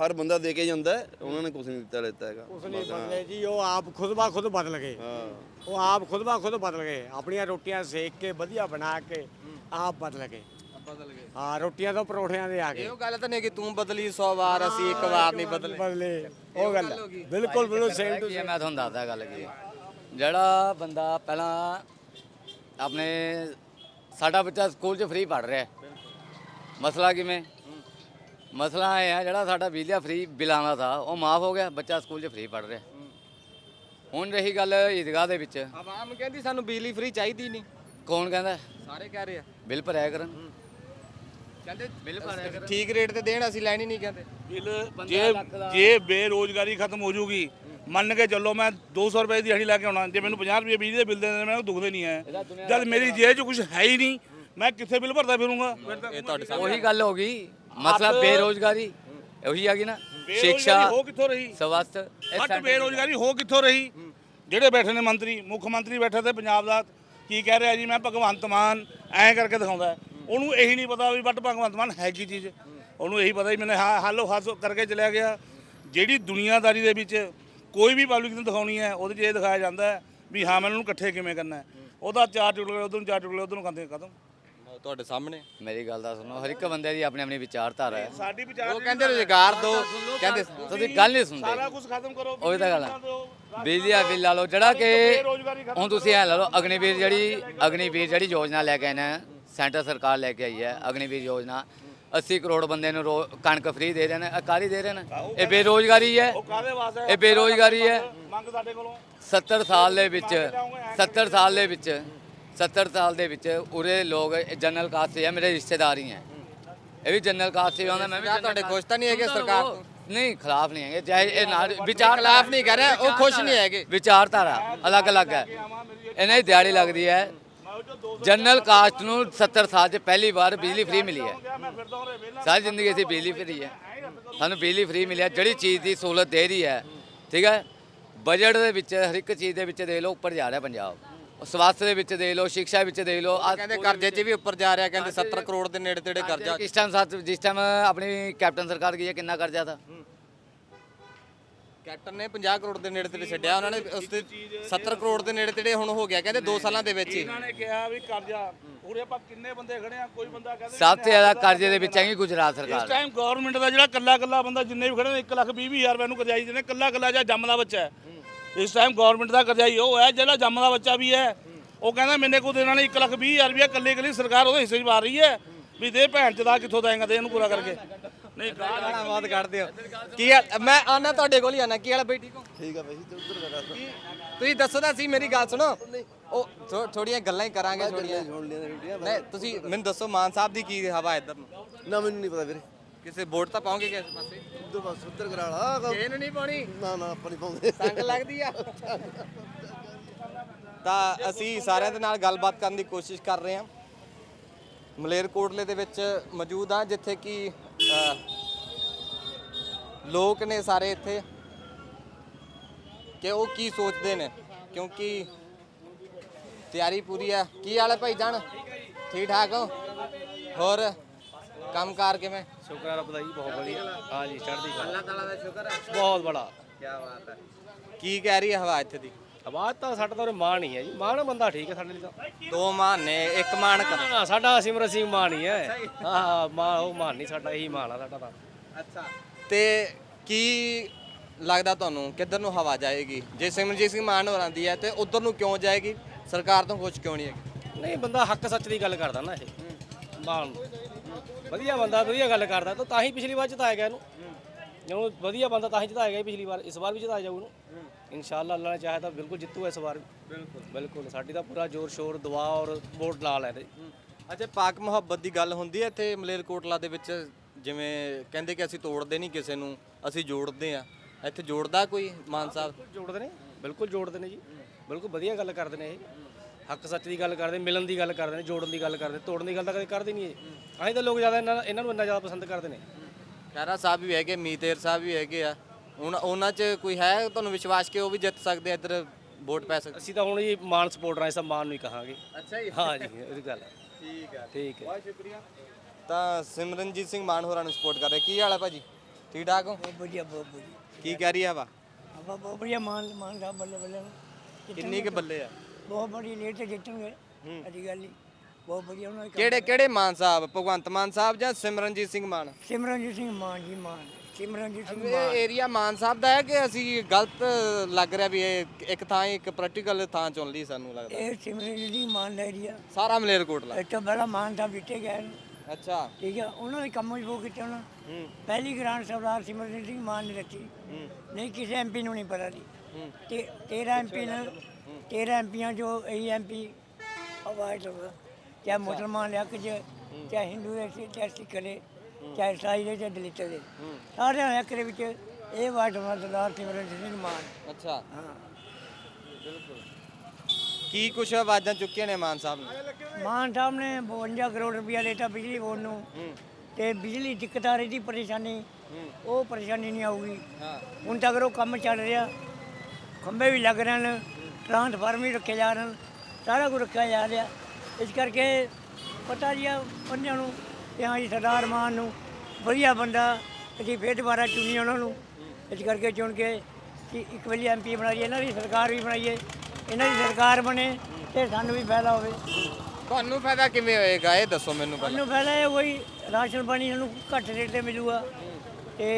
ਹਰ ਬੰਦਾ ਦੇ ਕੇ ਜਾਂਦਾ ਹੈ, ਉਹਨਾਂ ਨੇ ਕੁਝ ਨਹੀਂ ਦਿੱਤਾ ਲਿੱਤਾ ਹੈਗਾ ਬਸ, ਹਾਂ। ਬਦਲੇ ਜੀ ਉਹ ਆਪ ਖੁਦ ਬਾ ਖੁਦ ਬਦਲ ਗਏ। ਹਾਂ। ਉਹ ਆਪ ਖੁਦ ਬਾ ਖੁਦ ਬਦਲ ਗਏ। ਆਪਣੀਆਂ ਰੋਟੀਆਂ ਸੇਕ ਕੇ ਵਧੀਆ ਬਣਾ ਕੇ ਆਪ ਬਦਲ ਗਏ। ਬਦਲ ਗਏ। ਹਾਂ ਰੋਟੀਆਂ ਤੋਂ ਪਰੌਠਿਆਂ ਦੇ ਆ ਗਏ। ਇਹੋ ਗੱਲ ਤਾਂ ਨਹੀਂ ਕਿ ਤੂੰ ਬਦਲੀ 100 ਵਾਰ ਅਸੀਂ ਇੱਕ ਵਾਰ ਨਹੀਂ ਬਦਲੇ। ਬਦਲੇ। ਉਹ ਗੱਲ ਹੈ। ਬਿਲਕੁਲ ਬਿਲਕੁਲ ਸੇਮ ਟੂ ਕੀ ਹੈ, ਮੈਂ ਤੁਹਾਨੂੰ ਦੱਸਦਾ ਗੱਲ ਕੀ ਹੈ। ਜਿਹੜਾ ਬੰਦਾ ਪਹਿਲਾਂ ਆਪਣੇ ਸਾਡਾ ਬੱਚਾ ਸਕੂਲ 'ਚ ਫ੍ਰੀ ਪੜ ਰਿਹਾ ਹੈ। ਮਸਲਾ ਕਿਵੇਂ? ਮਸਲਾ ਇਹ ਹੈ ਜਿਹੜਾ ਸਾਡਾ ਬਿਜਲੀ ਫ੍ਰੀ ਬਿਲਾਂ ਦਾ ਥਾ ਉਹ ਮਾਫ ਹੋ ਗਿਆ ਬੱਚਾ ਸਕੂਲ 'ਚ ਫ੍ਰੀ ਪੜ ਰਿਹਾ। ਹੁਣ ਰਹੀ ਗੱਲ ਈਦਗਾਹ ਦੇ ਵਿੱਚ। ਆਵਾਮ ਕਹਿੰਦੀ ਸਾਨੂੰ ਬਿਜਲੀ ਫ੍ਰੀ ਚਾਹੀਦੀ ਨਹੀਂ। ਕੌਣ ਕਹਿੰਦਾ? ਸਾਰੇ ਕਹਿ ਰਹੇ ਆ। ਬਿੱਲ ਭਰਿਆ ਕਰਨ। ਕਹਿੰਦੇ ਬਿੱਲ ਠੀਕ ਰੇਟ ਤੇ ਦੇਣ ਅਸੀਂ ਲੈਣੀ ਨਹੀਂ ਕਹਿੰਦੇ। ਬਿੱਲ ਜੇ ਜੇ ਬੇਰੋਜ਼ਗਾਰੀ ਖਤਮ ਹੋ ਜੂਗੀ ਮੰਨ ਕੇ ਚੱਲੋ ਮੈਂ 200 ਰੁਪਏ ਦੀ ਦਿਹਾੜੀ ਲੈ ਕੇ ਆਉਣਾ ਜੇ ਮੈਨੂੰ 50 ਰੁਪਏ ਬਿਜਲੀ ਦੇ ਬਿੱਲ ਦੇ ਦੇਣੇ ਮੈਨੂੰ ਦੁਖਦੇ ਨਹੀਂ ਹੈ ਜਦ ਮੇਰੀ ਜੇਬ 'ਚ ਕੁਝ ਹੈ ਹੀ ਨਹੀਂ ਮੈਂ ਕਿੱਥੇ ਬਿੱਲ ਭਰਦਾ ਫਿਰੂੰਗਾ? ਇਹ ਤੁਹਾਡੇ ਉਹੀ ਗੱਲ ਹੋ ਗਈ। ਮਸਲਾ ਬੇਰੋਜ਼ਗਾਰੀ ਉਹੀ ਆ ਗਈ ਨਾ ਸਿੱਖਿਆ ਬੇਰੁਜ਼ਗਾਰੀ ਹੋ ਕਿੱਥੋਂ ਰਹੀ? ਸਵਾਸਥ ਇਹ ਸਾਡੇ- ਬੇਰੋਜ਼ਗਾਰੀ ਹੋ ਕਿੱਥੋਂ ਰਹੀ? ਜਿਹੜੇ ਬੈਠੇ ਨੇ ਮੰਤਰੀ ਮੁੱਖ ਮੰਤਰੀ ਬੈਠੇ ਤੇ ਪੰਜਾਬ ਦਾ ਕੀ ਕਹਿ ਰਿਹਾ ਜੀ ਮੈਂ ਭਗਵੰਤ ਮਾਨ ਐਂ ਕਰਕੇ ਦਿਖਾਉਂਦਾ ਹੈ। ਉਹਨੂੰ ਇਹੀ ਨਹੀਂ ਪਤਾ ਵੀ ਬਟ ਭਗਵੰਤ ਮਾਨ ਹੈ ਕੀ ਚੀਜ਼। ਉਹਨੂੰ ਇਹੀ ਪਤਾ ਵੀ ਮੈਨੇ ਹਾਂ ਹੱਲੋ ਹੱਸ ਕਰਕੇ ਚਲਿਆ ਗਿਆ। ਜਿਹੜੀ ਦੁਨੀਆਦਾਰੀ ਦੇ ਵਿੱਚ ਕੋਈ ਵੀ ਪਬਲਿਕ ਨੂੰ ਦਿਖਾਉਣੀ ਹੈ ਉਹਦੇ 'ਚ ਇਹ ਦਿਖਾਇਆ ਜਾਂਦਾ ਹੈ ਵੀ ਹਾਂ ਮੈਨੂੰ ਇਕੱਠੇ ਕਿਵੇਂ ਕਰਨਾ ਹੈ। ਉਹਦਾ ਚਾਰ ਟੁਕੜੇ ਉਧਰ ਨੂੰ ਚਾਰ ਟੁਕੜੇ ਉਧਰ ਨੂੰ ਕਰਦੇ ਖਤਮ। ਤੁਹਾਡੇ ਸਾਹਮਣੇ? ਮੇਰੀ ਗੱਲ ਦਾ ਸੁਣੋ ਹਰ ਇੱਕ ਬੰਦੇ ਦੀ ਆਪਣੀ ਆਪਣੀ ਵਿਚਾਰਧਾਰਾ ਹੈ। ਸਾਡੀ ਵਿਚਾਰ ਉਹ ਕਹਿੰਦੇ ਰੁਜ਼ਗਾਰ ਦੋ ਕਹਿੰਦੇ ਤੁਸੀਂ ਗੱਲ ਨਹੀਂ ਸੁਣਦੇ। ਸਾਰਾ ਕੁਝ ਖਤਮ ਕਰੋ ਉਹੀ ਤਾਂ ਗੱਲ ਹੈ ਬਿਜਲੀ ਦਾ ਬਿੱਲ ਲਾ ਲਓ ਜਿਹੜਾ ਕਿ ਹੁਣ ਤੁਸੀਂ ਐ ਲਾ ਲਓ ਅਗਨੀਵੀਰ ਜਿਹੜੀ ਅਗਨੀਵੀਰ ਜਿਹੜੀ ਯੋਜਨਾ ਲੈ ਕੇ ਆਏ ਨੇ ਸੈਂਟਰ ਸਰਕਾਰ ਲੈ ਕੇ ਆਈ ਹੈ ਅਗਨੀਵੀਰ ਯੋਜਨਾ। 80 ਕਰੋੜ ਬੰਦੇ ਨੂੰ ਰੋ- ਕਣਕ ਫ੍ਰੀ ਦੇ ਰਹੇ ਨੇ ਅਕਾਲੀ ਦੇ ਰਹੇ ਨੇ? ਇਹ ਬੇਰੋਜ਼ਗਾਰੀ ਹੈ। ਇਹ ਬੇਰੋਜ਼ਗਾਰੀ ਹੈ। ਮੰਗ ਸਾਡੇ ਕੋਲੋਂ। 70 ਸਾਲ ਦੇ ਵਿੱਚ 70 ਸਾਲ ਦੇ ਵਿੱਚ 70 ਸਾਲ ਦੇ ਵਿੱਚ ਉਰੇ ਲੋਕ ਜਨਰਲ ਕਾਸਟ ਹੈ ਮੇਰੇ ਰਿਸ਼ਤੇਦਾਰ ਹੀ ਹੈ। ਇਹ ਵੀ ਜਨਰਲ ਕਾਸਟ ਹੀ ਆਉਂਦਾ ਮੈਂ ਵੀ ਤੁਹਾਡੇ ਖੁਸ਼ ਤਾਂ ਨਹੀਂ ਹੈਗੇ ਸਰਕਾਰ ਤੋਂ? ਨਹੀਂ ਖਿਲਾਫ ਨਹੀਂ ਹੈਗੇ। ਚਾਹੇ ਇਹ ਨਾਲ ਵਿਚਾਰ ਖਿਲਾਫ ਨਹੀਂ ਕਰ ਰਿਹਾ, ਉਹ ਖੁਸ਼ ਨਹੀਂ ਹੈਗੇ। ਵਿਚਾਰਧਾਰਾ ਅਲੱਗ-ਅਲੱਗ ਹੈ। ਇਹਨਾਂ ਦੀ ਦਿਹਾੜੀ ਲੱਗਦੀ ਹੈ। ਜਨਰਲ ਕਾਸਟ ਨੂੰ 70 ਸਾਲ 'ਚ ਪਹਿਲੀ ਵਾਰ ਬਿਜਲੀ ਫ੍ਰੀ ਮਿਲੀ ਹੈ। ਸਾਰੀ ਜ਼ਿੰਦਗੀ ਅਸੀਂ ਬਿਜਲੀ ਫ੍ਰੀ ਹੈ। ਸਾਨੂੰ ਬਿਜਲੀ ਫ੍ਰੀ ਮਿਲਿਆ ਜਿਹੜੀ ਚੀਜ਼ ਦੀ ਸਹੂਲਤ ਦੇ ਰਹੀ ਹੈ ਠੀਕ ਹੈ? ਬਜਟ ਦੇ ਵਿੱਚ ਹਰ ਇੱਕ ਚੀਜ਼ ਦੇ ਵਿੱਚ ਦੇ ਲਓ ਉੱਪਰ ਜਾ ਰਿਹਾ ਪੰਜਾਬ। ਸਵਾਸਥ ਦੇ ਵਿੱਚ ਦੇ ਲਓ ਸਿੱਖਿਆ ਵਿੱਚ ਦੇ ਲਓ। ਆਹ ਕਹਿੰਦੇ ਕਰਜ਼ੇ 'ਚ ਵੀ ਉੱਪਰ ਜਾ ਰਿਹਾ ਕਹਿੰਦੇ 70 ਕਰੋੜ ਦੇ ਨੇੜੇ ਤੇੜੇ ਕਰਜ਼ਾ। ਕਿਸ ਟਾਈਮ ਸਾਥ ਜਿਸ ਟਾਈਮ ਆਪਣੀ ਕੈਪਟਨ ਸਰਕਾਰ ਗਈ ਹੈ ਕਿੰਨਾ ਕਰਜ਼ਾ ਥਾ ਕੈਪਟਨ ਨੇ 50 ਕਰੋੜ ਦੇ ਨੇੜੇ ਤੇੜੇ ਛੱਡਿਆ ਉਹਨਾਂ ਨੇ ਉਸ ਤੇ 70 ਕਰੋੜ ਦੇ ਨੇੜੇ ਤੇੜੇ ਹੁਣ ਹੋ ਗਿਆ ਕਹਿੰਦੇ 2 ਸਾਲਾਂ ਦੇ ਵਿੱਚ ਹੀ। ਇਹਨਾਂ ਨੇ ਕਿਹਾ ਵੀ ਕਰਜ਼ਾ ਉਰੇ ਆਪਾਂ ਕਿੰਨੇ ਬੰਦੇ ਖੜੇ ਆ ਕੋਈ ਬੰਦਾ ਕਹਿੰਦੇ ਸਭ ਤੋਂ ਜ਼ਿਆਦਾ ਕਰਜ਼ੇ ਦੇ ਵਿੱਚ ਹੈਗੀ ਗੁਜਰਾਤ ਇਸ ਸਰਕਾਰ ਟਾਈਮ ਗਵਰਨਮੈਂਟ ਦਾ ਜਿਹੜਾ ਕੱਲਾ ਕੱਲਾ ਬੰਦਾ ਜਿੰਨੇ ਵੀ ਖੜੇ ਨੇ 1 ਲੱਖ 20 ਹਜ਼ਾਰ ਰੁਪਏ ਨੂੰ ਕਰਜ਼ਾਈ ਜਿਹਨੇ ਕੱਲਾ ਕੱਲਾ ਜਾਂ ਜੰਮਦਾ ਬੱਚਾ ਹੈ। ਇਸ ਟਾਈਮ ਗਵਰਨਮੈਂਟ ਦਾ ਕਰਜ਼ਾਈ ਉਹ ਹੈ ਜਿਹੜਾ ਜੰਮਦਾ ਬੱਚਾ ਵੀ ਹੈ। ਉਹ ਕਹਿੰਦਾ ਮੈਨੇ ਕੋ ਦੇਣਾ ਨਹੀਂ 1 ਲੱਖ 20 ਹਜ਼ਾਰ ਰੁਪਏ ਕੱਲੇ ਕੱਲੇ ਸਰਕਾਰ ਉਹਦੇ ਹਿੱਸੇ 'ਚ ਪਾ ਰਹੀ ਹੈ ਵੀ ਦੇ ਭੈਣ ਚ ਦਾ ਕਿੱਥੋਂ ਦੇਂਗਾ ਦੇ ਇਹਨੂੰ ਪੂਰਾ ਕਰਕੇ। ਨਹੀਂ ਗਾਲਾਂ ਗਾਲਾਂ ਬਹੁਤ ਕੱਢਦੇ ਹੋ। ਕੀ ਹਾਲ- ਮੈਂ ਆਨਾ ਤੁਹਾਡੇ ਕੋਲ ਹੀ ਆਨਾ ਕੀ ਹਾਲ ਹੈ ਬਈ ਠੀਕ ਹੋ ਠੀਕ ਆ ਬਾਈ ਉੱਧਰ ਕਰਾ ਤੁਸੀਂ ਦੱਸੋ ਤਾਂ ਸੀ ਮੇਰੀ ਗੱਲ ਸੁਣੋ। ਉਹ ਥੋੜੀਆਂ ਗੱਲਾਂ ਹੀ ਕਰਾਂਗੇ ਥੋੜੀਆਂ। ਨਹੀਂ ਤੁਸੀਂ ਮੈਨੂੰ ਦੱਸੋ ਮਾਨ ਸਾਹਿਬ ਦੀ ਕੀ ਹਵਾ ਇੱਧਰ ਨੂੰ? ਨਾ ਮੈਨੂੰ ਨਹੀਂ ਪਤਾ ਵੀਰੇ। ਕਿਸੇ ਵੋਟ ਤਾਂ ਪਾਉਂਗੇ ਕਿਸੇ ਪਾਸੇ? ਉੱਧਰ ਬਸ ਉੱਧਰ ਕਰਾ ਲਾ। ਇਹਨੂੰ ਨਹੀਂ ਪਾਉਣੀ? ਨਾ ਨਾ ਆਪਾਂ ਨਹੀਂ ਪਾਉਂਦੇ। ਸੰਗ ਲੱਗਦੀ ਆ। ਤਾਂ ਅਸੀਂ ਸਾਰਿਆਂ ਦੇ ਨਾਲ ਗੱਲਬਾਤ ਕਰਨ ਦੀ ਕੋਸ਼ਿਸ਼ ਕਰ ਰਹੇ ਹਾਂ। ਮਲੇਰਕੋਟਲੇ ਦੇ ਵਿੱਚ ਮੌਜੂਦ ਹਾਂ ਜਿੱਥੇ ਕਿ ਲੋਕ ਨੇ ਸਾਰੇ ਇੱਥੇ। ਕਿ ਉਹ ਕੀ ਸੋਚਦੇ ਨੇ? ਕਿਉਂਕਿ ਤਿਆਰੀ ਪੂਰੀ ਆ। ਕੀ ਹਾਲ ਹੈ ਭਾਈ ਜਾਨ? ਠੀਕ ਠਾਕ ਹੋ? ਹੋਰ ਕੰਮਕਾਰ ਕਿਵੇਂ? ਸ਼ੁਕਰ ਹੈ ਰੱਬ ਦਾ ਜੀ ਬਹੁਤ ਵਧੀਆ। ਹਾਂ ਜੀ ਚੜ੍ਹਦੀ ਕਲਾ। ਅੱਲਾਹ ਤਾਲਾ ਦਾ ਸ਼ੁਕਰ ਹੈ ਬਹੁਤ ਬੜਾ। ਕੀ ਬਾਤ ਹੈ ਕੀ ਕਹਿ ਰਹੀ ਹੈ ਹਵਾ ਇੱਥੇ ਦੀ? ਆਵਾਜ਼ ਤਾਂ ਸਾਡਾ ਤਾਂ ਉਰੇ ਮਾਣ ਹੀ ਹੈ ਜੀ। ਮਾਣ ਬੰਦਾ ਠੀਕ ਹੈ ਸਾਡੇ ਲਈ ਤਾਂ। ਦੋ ਮਾਨ ਨੇ ਇੱਕ ਮਾਨ ਕਰ। ਸਾਡਾ ਸਿਮਰਨ ਸਿੰਘ ਮਾਣ ਹੀ ਹੈ। ਹਾਂ ਮਾਣ ਉਹ ਮਾਣ ਨਹੀਂ ਸਾਡਾ ਇਹੀ ਮਾਣ ਆ ਸਾਡਾ ਤਾਂ। ਅੱਛਾ। ਤੇ ਕੀ ਲੱਗਦਾ ਤੁਹਾਨੂੰ ਕਿੱਧਰ ਨੂੰ ਹਵਾ ਜਾਏਗੀ? ਜੇ ਸਿਮਰਜੀਤ ਸਿੰਘ ਮਾਨ ਹੋਰ ਆਂਦੀ ਹੈ ਤੇ ਉਧਰ ਨੂੰ ਕਿਉਂ ਜਾਏਗੀ? ਸਰਕਾਰ ਤੋਂ ਖੁਸ਼ ਕਿਉਂ ਨਹੀਂ ਹੈਗੀ? ਨਹੀਂ ਬੰਦਾ ਹੱਕ ਸੱਚ ਦੀ ਗੱਲ ਕਰਦਾ ਨਾ ਇਹ। ਮਾਣ ਵਧੀਆ ਬੰਦਾ ਵਧੀਆ ਗੱਲ ਕਰਦਾ ਤਾਂ ਤਾਂ ਹੀ ਪਿਛਲੀ ਵਾਰ ਜਿਤਾਇਆ ਗਿਆ ਇਹਨੂੰ। ਜਦੋਂ ਵਧੀਆ ਬੰਦਾ ਤਾਂ ਹੀ ਜਿਤਾਇਆ ਗਿਆ ਪਿਛਲੀ ਵਾਰ ਇਸ ਵਾਰ ਵੀ ਜਿਤਾਇਆ ਜਾਊ ਇਹਨੂੰ। ਇਨਸ਼ਾਅੱਲਾ ਅੱਲਾ ਨੇ ਚਾਹਿਆ ਤਾਂ ਬਿਲਕੁਲ ਜਿੱਤੂ ਇਸ ਵਾਰ ਵੀ। ਬਿਲਕੁਲ। ਬਿਲਕੁਲ ਸਾਡੀ ਤਾਂ ਪੂਰਾ ਜ਼ੋਰ ਸ਼ੋਰ ਦੁਆ ਔਰ ਵੋਟ ਲਾ ਲੈ ਤੇ ਅੱਛਾ ਪਾਕ ਮੁਹੱਬਤ ਦੀ ਗੱਲ ਹੁੰਦੀ ਹੈ ਇੱਥੇ ਮਲੇਰਕੋਟਲਾ ਦੇ ਵਿੱਚ? ਜਿਵੇਂ ਕਹਿੰਦੇ ਕਿ ਅਸੀਂ ਤੋੜਦੇ ਨਹੀਂ ਕਿਸੇ ਨੂੰ ਅਸੀਂ ਜੋੜਦੇ ਆ ਇੱਥੇ ਜੋੜਦਾ ਕੋਈ ਮਾਨ ਸਾਹਿਬ? ਜੋੜਦੇ ਨੇ। ਬਿਲਕੁਲ ਜੋੜਦੇ ਨੇ ਜੀ। ਬਿਲਕੁਲ ਵਧੀਆ ਗੱਲ ਕਰਦੇ ਨੇ ਇਹ। ਹੱਕ ਸੱਚ ਦੀ ਗੱਲ ਕਰਦੇ ਮਿਲਣ ਦੀ ਗੱਲ ਕਰਦੇ ਨੇ ਜੋੜਨ ਦੀ ਗੱਲ ਕਰਦੇ ਤੋੜਨ ਦੀ ਗੱਲ ਤਾਂ ਕਦੇ ਕਰਦੇ ਨਹੀਂ ਇਹ। ਅਸੀਂ ਤਾਂ ਲੋਕ ਜ਼ਿਆਦਾ ਇਹਨਾਂ ਇਹਨਾਂ ਨੂੰ ਇੰਨਾ ਜ਼ਿਆਦਾ ਪਸੰਦ ਕਰਦੇ ਨੇ। ਖੈਰਾ ਸਾਹਿਬ ਵੀ ਹੈਗੇ ਮੀਤੇਰ ਸਾਹਿਬ ਵੀ ਹੈਗੇ ਆ। ਹੁਣ ਉਹਨਾਂ 'ਚ ਕੋਈ ਹੈ ਤੁਹਾਨੂੰ ਵਿਸ਼ਵਾਸ ਕਿ ਉਹ ਵੀ ਜਿੱਤ ਸਕਦੇ ਆ ਇੱਧਰ ਵੋਟ ਪੈ ਸਕਦੇ ਅਸੀਂ ਤਾਂ ਹੁਣ ਜੀ ਮਾਨ ਸਪੋਰਟਰ ਆ ਇਸ ਮਾਨ ਨੂੰ ਹੀ ਕਹਾਂਗੇ। ਅੱਛਾ ਜੀ। ਹਾਂ ਜੀ ਇਹ ਗੱਲ ਹੈ। ਠੀਕ ਹੈ ਠੀਕ ਹੈ। ਬਹੁਤ ਸ਼ੁਕਰੀਆ। ਤਾਂ ਸਿਮਰਨਜੀਤ ਸਿੰਘ ਮਾਨ ਹੋਰਾਂ ਨੂੰ ਸਪੋਰਟ ਕਰ ਰਹੇ। ਕੀ ਹਾਲ ਹੈ ਭਾਜੀ? ਠੀਕ ਠਾਕ ਹੋ? ਵਧੀਆ ਬਹੁਤ ਵਧੀਆ। ਕੀ ਕਹਿ ਰਹੀ ਹੈ ਵਾ? ਆਪਾਂ ਬਹੁਤ ਵਧੀਆ ਮਾਨ ਮਾਨ ਸਾਹਿਬ ਬੱਲੇ ਬੱਲੇ ਨੂੰ। ਕਿੰਨੀ ਕੁ ਬੱਲੇ ਆ? ਬਹੁਤ ਬੜੀ ਲੀਡ ਤੇ ਜਿੱਤਣਗੇ ਅਜੀ ਗੱਲ ਨਹੀਂ। ਬਹੁਤ ਵਧੀਆ ਉਹਨਾਂ ਦੇ ਕਿਹੜੇ ਕਿਹੜੇ ਮਾਨ ਸਾਹਿਬ? ਭਗਵੰਤ ਮਾਨ ਸਾਹਿਬ ਜਾਂ ਸਿਮਰਨਜੀਤ ਸਿੰਘ ਮਾਨ? ਸਿਮਰਨਜੀਤ ਸਿੰਘ ਮਾਨ ਜੀ ਮਾਨ। ਸਿਮਰਨਜੀਤ ਸਿੰਘ ਇਹ ਏਰੀਆ ਮਾਨ ਸਾਹਿਬ ਦਾ ਹੈ ਕਿ ਅਸੀਂ ਗਲਤ ਲੱਗ ਰਿਹਾ ਵੀ ਇਹ ਇੱਕ ਥਾਂ ਇੱਕ ਪ੍ਰੈਕਟੀਕਲ ਥਾਂ ਚੁਣ ਲਈ ਸਾਨੂੰ ਲੱਗਦਾ? ਇਹ ਸਿਮਰਨਜੀਤ ਸਿੰਘ ਮਾਨ ਦਾ ਏਰੀਆ ਸਾਰਾ ਮਲੇਰਕੋਟਲਾ ਤੋਂ ਪਹਿਲਾਂ ਮਾਨ ਸਾਹਿਬ ਜਿੱਤੇ ਗਏ ਨੇ। ਅੱਛਾ। ਠੀਕ ਹੈ ਉਹਨਾਂ ਦੇ ਕੰਮ ਵੀ ਬਹੁਤ ਕੀਤੇ ਉਹਨਾਂ ਪਹਿਲੀ ਗ੍ਰਾਂਟ ਸਰਦਾਰ ਸਿਮਰਨਜੀਤ ਸਿੰਘ ਮਾਨ ਨੇ ਰੱਖੀ ਨਹੀਂ ਕਿਸੇ ਐਮਪੀ ਨੂੰ ਨਹੀਂ ਪਤਾ ਸੀ। ਤੇ 13 ਐਮਪੀ ਨੇ 13 ਐਮਪੀਆਂ ਜੋ ਇਹੀ ਐਮਪੀ ਆਵਾਜ਼ ਲਗਾ ਚਾਹੇ ਮੁਸਲਮਾਨ ਲਿਆ ਚ ਚਾਹੇ ਹਿੰਦੂ ਦੇ ਸੀ ਚਾਹੇ ਸਿੱਖ ਦੇ ਚਾਹੇ ਈਸਾਈ ਦੇ ਚਾਹੇ ਦਲਿਤ ਦੇ ਸਾਰਿਆਂ ਦੇ ਦੇ ਵਿੱਚ ਇਹ ਵਾਰਡ ਹੋਣਾ ਸਰਦਾਰ ਸਿਮਰਨਜੀਤ ਸਿੰਘ ਮਾਨ ਅੱਛਾ। ਹਾਂ। ਕੀ ਕੁਛ ਆਵਾਜ਼ਾਂ ਚੁੱਕੀਆਂ ਨੇ ਮਾਨ ਸਾਹਿਬ ਨੇ? ਮਾਨ ਸਾਹਿਬ ਨੇ 52 ਕਰੋੜ ਰੁਪਇਆ ਦੇਤਾ ਬਿਜਲੀ ਬੋਰਡ ਨੂੰ। ਤੇ ਬਿਜਲੀ ਦਿੱਕਤ ਆ ਰਹੀ ਸੀ ਪਰੇਸ਼ਾਨੀ। ਉਹ ਪਰੇਸ਼ਾਨੀ ਨਹੀਂ ਆਊਗੀ। ਹੁਣ ਤੱਕ ਉਹ ਕੰਮ ਚੱਲ ਰਿਹਾ। ਖੰਭੇ ਵੀ ਲੱਗ ਰਹੇ ਨੇ ਟਰਾਂਸਫਾਰਮ ਵੀ ਰੱਖੇ ਜਾ ਰਹੇ ਨੇ ਸਾਰਾ ਕੁਝ ਰੱਖਿਆ ਜਾ ਰਿਹਾ। ਇਸ ਕਰਕੇ ਪਤਾ ਜੀ ਆ ਬੰਦਿਆਂ ਨੂੰ ਕਿ ਹਾਂ ਜੀ ਸਰਦਾਰ ਮਾਨ ਨੂੰ ਵਧੀਆ ਬੰਦਾ ਅਸੀਂ ਫੇਰ ਦੁਬਾਰਾ ਚੁਣੀ ਉਹਨਾਂ ਨੂੰ। ਇਸ ਕਰਕੇ ਚੁਣ ਕੇ ਕਿ ਇੱਕ ਵਾਰੀ ਐਮਪੀ ਬਣਾਈਏ ਇਹਨਾਂ ਦੀ ਸਰਕਾਰ ਵੀ ਬਣਾਈਏ ਇਹਨਾਂ ਦੀ ਸਰਕਾਰ ਬਣੇ ਤੇ ਸਾਨੂੰ ਵੀ ਫਾਇਦਾ ਹੋਵੇ। ਤੁਹਾਨੂੰ ਫਾਇਦਾ ਕਿਵੇਂ ਹੋਏਗਾ ਇਹ ਦੱਸੋ ਮੈਨੂੰ ਪਹਿਲਾਂ। ਸਾਨੂੰ ਫਾਇਦਾ ਇਹ ਕੋਈ ਰਾਸ਼ਨ ਪਾਣੀ ਸਾਨੂੰ ਘੱਟ ਰੇਟ ਤੇ ਮਿਲੂਗਾ ਤੇ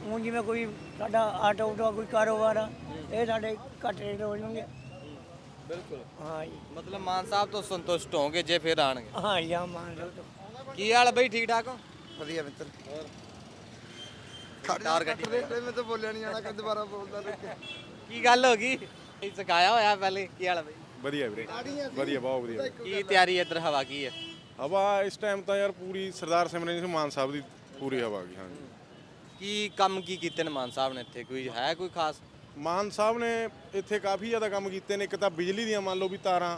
ਹੁਣ ਜਿਵੇਂ ਕੋਈ ਸਾਡਾ ਆਟੋ ਦਾ ਕੋਈ ਕਾਰੋਬਾਰ ਆ ਇਹ ਸਾਡੇ ਘੱਟ ਰੇਟ ਹੋ ਜਾਣਗੇ। ਬਿਲਕੁਲ। ਹਾਂ ਜੀ। ਮਤਲਬ ਮਾਨ ਸਾਹਿਬ ਤੋਂ ਸੰਤੁਸ਼ਟ ਹੋਗੇ ਜੇ ਫਿਰ ਆਣਗੇ ਹਾਂ ਜੀ ਹਾਂ ਮਾਨ ਲਓ ਕੀ ਹਾਲ ਬਈ ਠੀਕ ਠਾਕ ਹੋ? ਵਧੀਆ ਮਿੱਤਰ। ਟਾਰਗੇਟ ਮੈਂ ਤਾਂ ਬੋਲਿਆ ਨਹੀਂ ਜਾਣਾ ਕਿ ਦੁਬਾਰਾ ਬੋਲਦਾ ਕੀ। ਗੱਲ ਹੋ ਗਈ? ਇਹ ਸਿਖਾਇਆ ਹੋਇਆ ਪਹਿਲੇ ਕੀ ਹਾਲ ਹੈ ਬਈ? ਵਧੀਆ ਵੀਰੇ ਵਧੀਆ ਬਹੁਤ ਵਧੀਆ। ਕੀ ਤਿਆਰੀ ਇੱਧਰ ਹਵਾ ਕੀ ਹੈ ਹਵਾ ਇਸ ਟਾਈਮ ਤਾਂ ਯਾਰ ਪੂਰੀ ਸਰਦਾਰ ਸਿਮਰਨ ਸਿੰਘ ਮਾਨ ਸਾਹਿਬ ਦੀ ਪੂਰੀ ਹਵਾ ਗਈ ਹਾਂਜੀ। ਕੀ ਕੰਮ ਕੀ ਕੀਤੇ ਨੇ ਮਾਨ ਸਾਹਿਬ ਨੇ ਇੱਥੇ? ਕੋਈ ਹੈ ਕੋਈ ਖਾਸ? ਮਾਨ ਸਾਹਿਬ ਨੇ ਇੱਥੇ ਕਾਫੀ ਜ਼ਿਆਦਾ ਕੰਮ ਕੀਤੇ ਨੇ। ਇੱਕ ਤਾਂ ਬਿਜਲੀ ਦੀਆਂ ਮੰਨ ਲਓ ਵੀ ਤਾਰਾਂ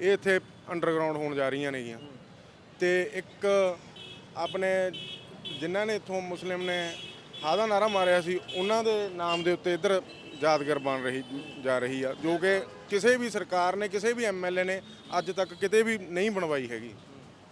ਇਹ ਇੱਥੇ ਅੰਡਰਗਰਾਉਂਡ ਹੋਣ ਜਾ ਰਹੀਆਂ ਨੇਗੀਆਂ। ਤੇ ਇੱਕ ਆਪਣੇ ਜਿਨ੍ਹਾਂ ਨੇ ਇੱਥੋਂ ਮੁਸਲਿਮ ਨੇ ਹਾਦਾ ਨਾਰਾ ਮਾਰਿਆ ਸੀ, ਉਹਨਾਂ ਦੇ ਨਾਮ ਦੇ ਉੱਤੇ ਇੱਧਰ ਯਾਦਗਾਰ ਬਣ ਰਹੀ, ਜਾ ਰਹੀ ਆ, ਜੋ ਕਿ ਕਿਸੇ ਵੀ ਸਰਕਾਰ ਨੇ, ਕਿਸੇ ਵੀ ਐਮਐਲਏ ਨੇ ਅੱਜ ਤੱਕ ਕਿਤੇ ਵੀ ਨਹੀਂ ਬਣਵਾਈ ਹੈਗੀ।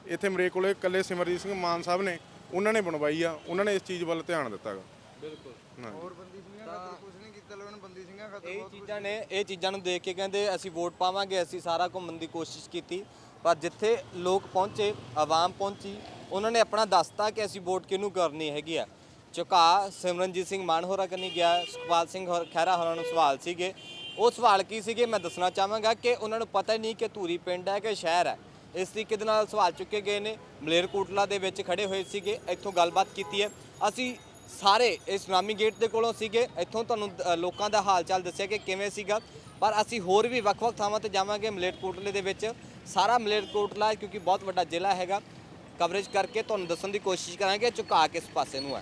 ਇੱਥੇ ਮੇਰੇ ਕੋਲੇ ਇਕੱਲੇ ਸਿਮਰਜੀਤ ਸਿੰਘ ਮਾਨ ਸਾਹਿਬ ਨੇ ਉਹਨਾਂ ਨੇ ਬਣਵਾਈ ਆ ਉਹਨਾਂ ਨੇ ਇਸ ਚੀਜ਼ ਵੱਲ ਧਿਆਨ ਦਿੱਤਾ ਗਾ ਬਿਲਕੁਲ ਹੋਰ ਬੰਦੀ ਸਿੰਘਾਂ ਖਾਤਰ ਕੁਝ ਨਹੀਂ ਕੀਤਾ ਲੋਕਾਂ ਨੇ ਬੰਦੀ ਸਿੰਘਾਂ ਖਾਤਰ ਇਹ ਚੀਜ਼ਾਂ ਨੇ ਇਹ ਚੀਜ਼ਾਂ ਨੂੰ ਦੇਖ ਕੇ ਕਹਿੰਦੇ ਅਸੀਂ ਵੋਟ ਪਾਵਾਂਗੇ ਅਸੀਂ ਸਾਰਾ ਘੁੰਮਣ ਦੀ ਕੋਸ਼ਿਸ਼ ਕੀਤੀ ਪਰ ਜਿੱਥੇ ਲੋਕ ਪਹੁੰਚੇ ਆਵਾਮ ਪਹੁੰਚੀ ਉਹਨਾਂ ਨੇ ਆਪਣਾ ਦੱਸਤਾ ਕਿ ਅਸੀਂ ਵੋਟ ਕਿਹਨੂੰ ਕਰਨੀ ਹੈਗੀ ਆ। ਝੁਕਾ ਸਿਮਰਨਜੀਤ ਸਿੰਘ ਮਾਨ ਹੋਰਾਂ ਕਰਨੀ ਗਿਆ ਸੁਖਪਾਲ ਸਿੰਘ ਹੋਰ ਖਹਿਰਾ ਹੋਰਾਂ ਨੂੰ ਸਵਾਲ ਸੀਗੇ। ਉਹ ਸਵਾਲ ਕੀ ਸੀਗੇ? ਮੈਂ ਦੱਸਣਾ ਚਾਹਾਂਗਾ ਕਿ ਉਹਨਾਂ ਨੂੰ ਪਤਾ ਹੀ ਨਹੀਂ ਕਿ ਧੂਰੀ ਪਿੰਡ ਹੈ ਕਿ ਸ਼ਹਿਰ ਹੈ। ਇਸ ਤਰੀਕੇ ਦੇ ਨਾਲ ਸਵਾਲ ਚੁੱਕੇ ਗਏ ਨੇ। ਮਲੇਰਕੋਟਲਾ ਦੇ ਵਿੱਚ ਖੜੇ ਹੋਏ ਸੀਗੇ। ਇੱਥੋਂ ਗੱਲਬਾਤ ਕੀਤੀ ਹੈ। ਅਸੀਂ ਸਾਰੇ ਇਸ ਸੁਨਾਮੀ ਗੇਟ ਦੇ ਕੋਲੋਂ ਸੀਗੇ। ਇੱਥੋਂ ਤੁਹਾਨੂੰ ਲੋਕਾਂ ਦਾ ਹਾਲ ਚਾਲ ਦੱਸਿਆ ਕਿ ਕਿਵੇਂ ਸੀਗਾ। ਪਰ ਅਸੀਂ ਹੋਰ ਵੀ ਵੱਖ-ਵੱਖ ਥਾਵਾਂ ਤੇ ਜਾਵਾਂਗੇ ਮਲੇਰਕੋਟਲੇ ਦੇ ਵਿੱਚ। ਸਾਰਾ ਮਲੇਰਕੋਟਲਾ, ਕਿਉਂਕਿ ਬਹੁਤ ਵੱਡਾ ਜ਼ਿਲ੍ਹਾ ਹੈਗਾ ਕਵਰੇਜ ਕਰਕੇ ਤੁਹਾਨੂੰ ਦੱਸਣ ਦੀ ਕੋਸ਼ਿਸ਼ ਕਰਾਂਗੇ। ਝੁਕਾ ਕਿਸ ਪਾਸੇ ਨੂੰ ਹੈ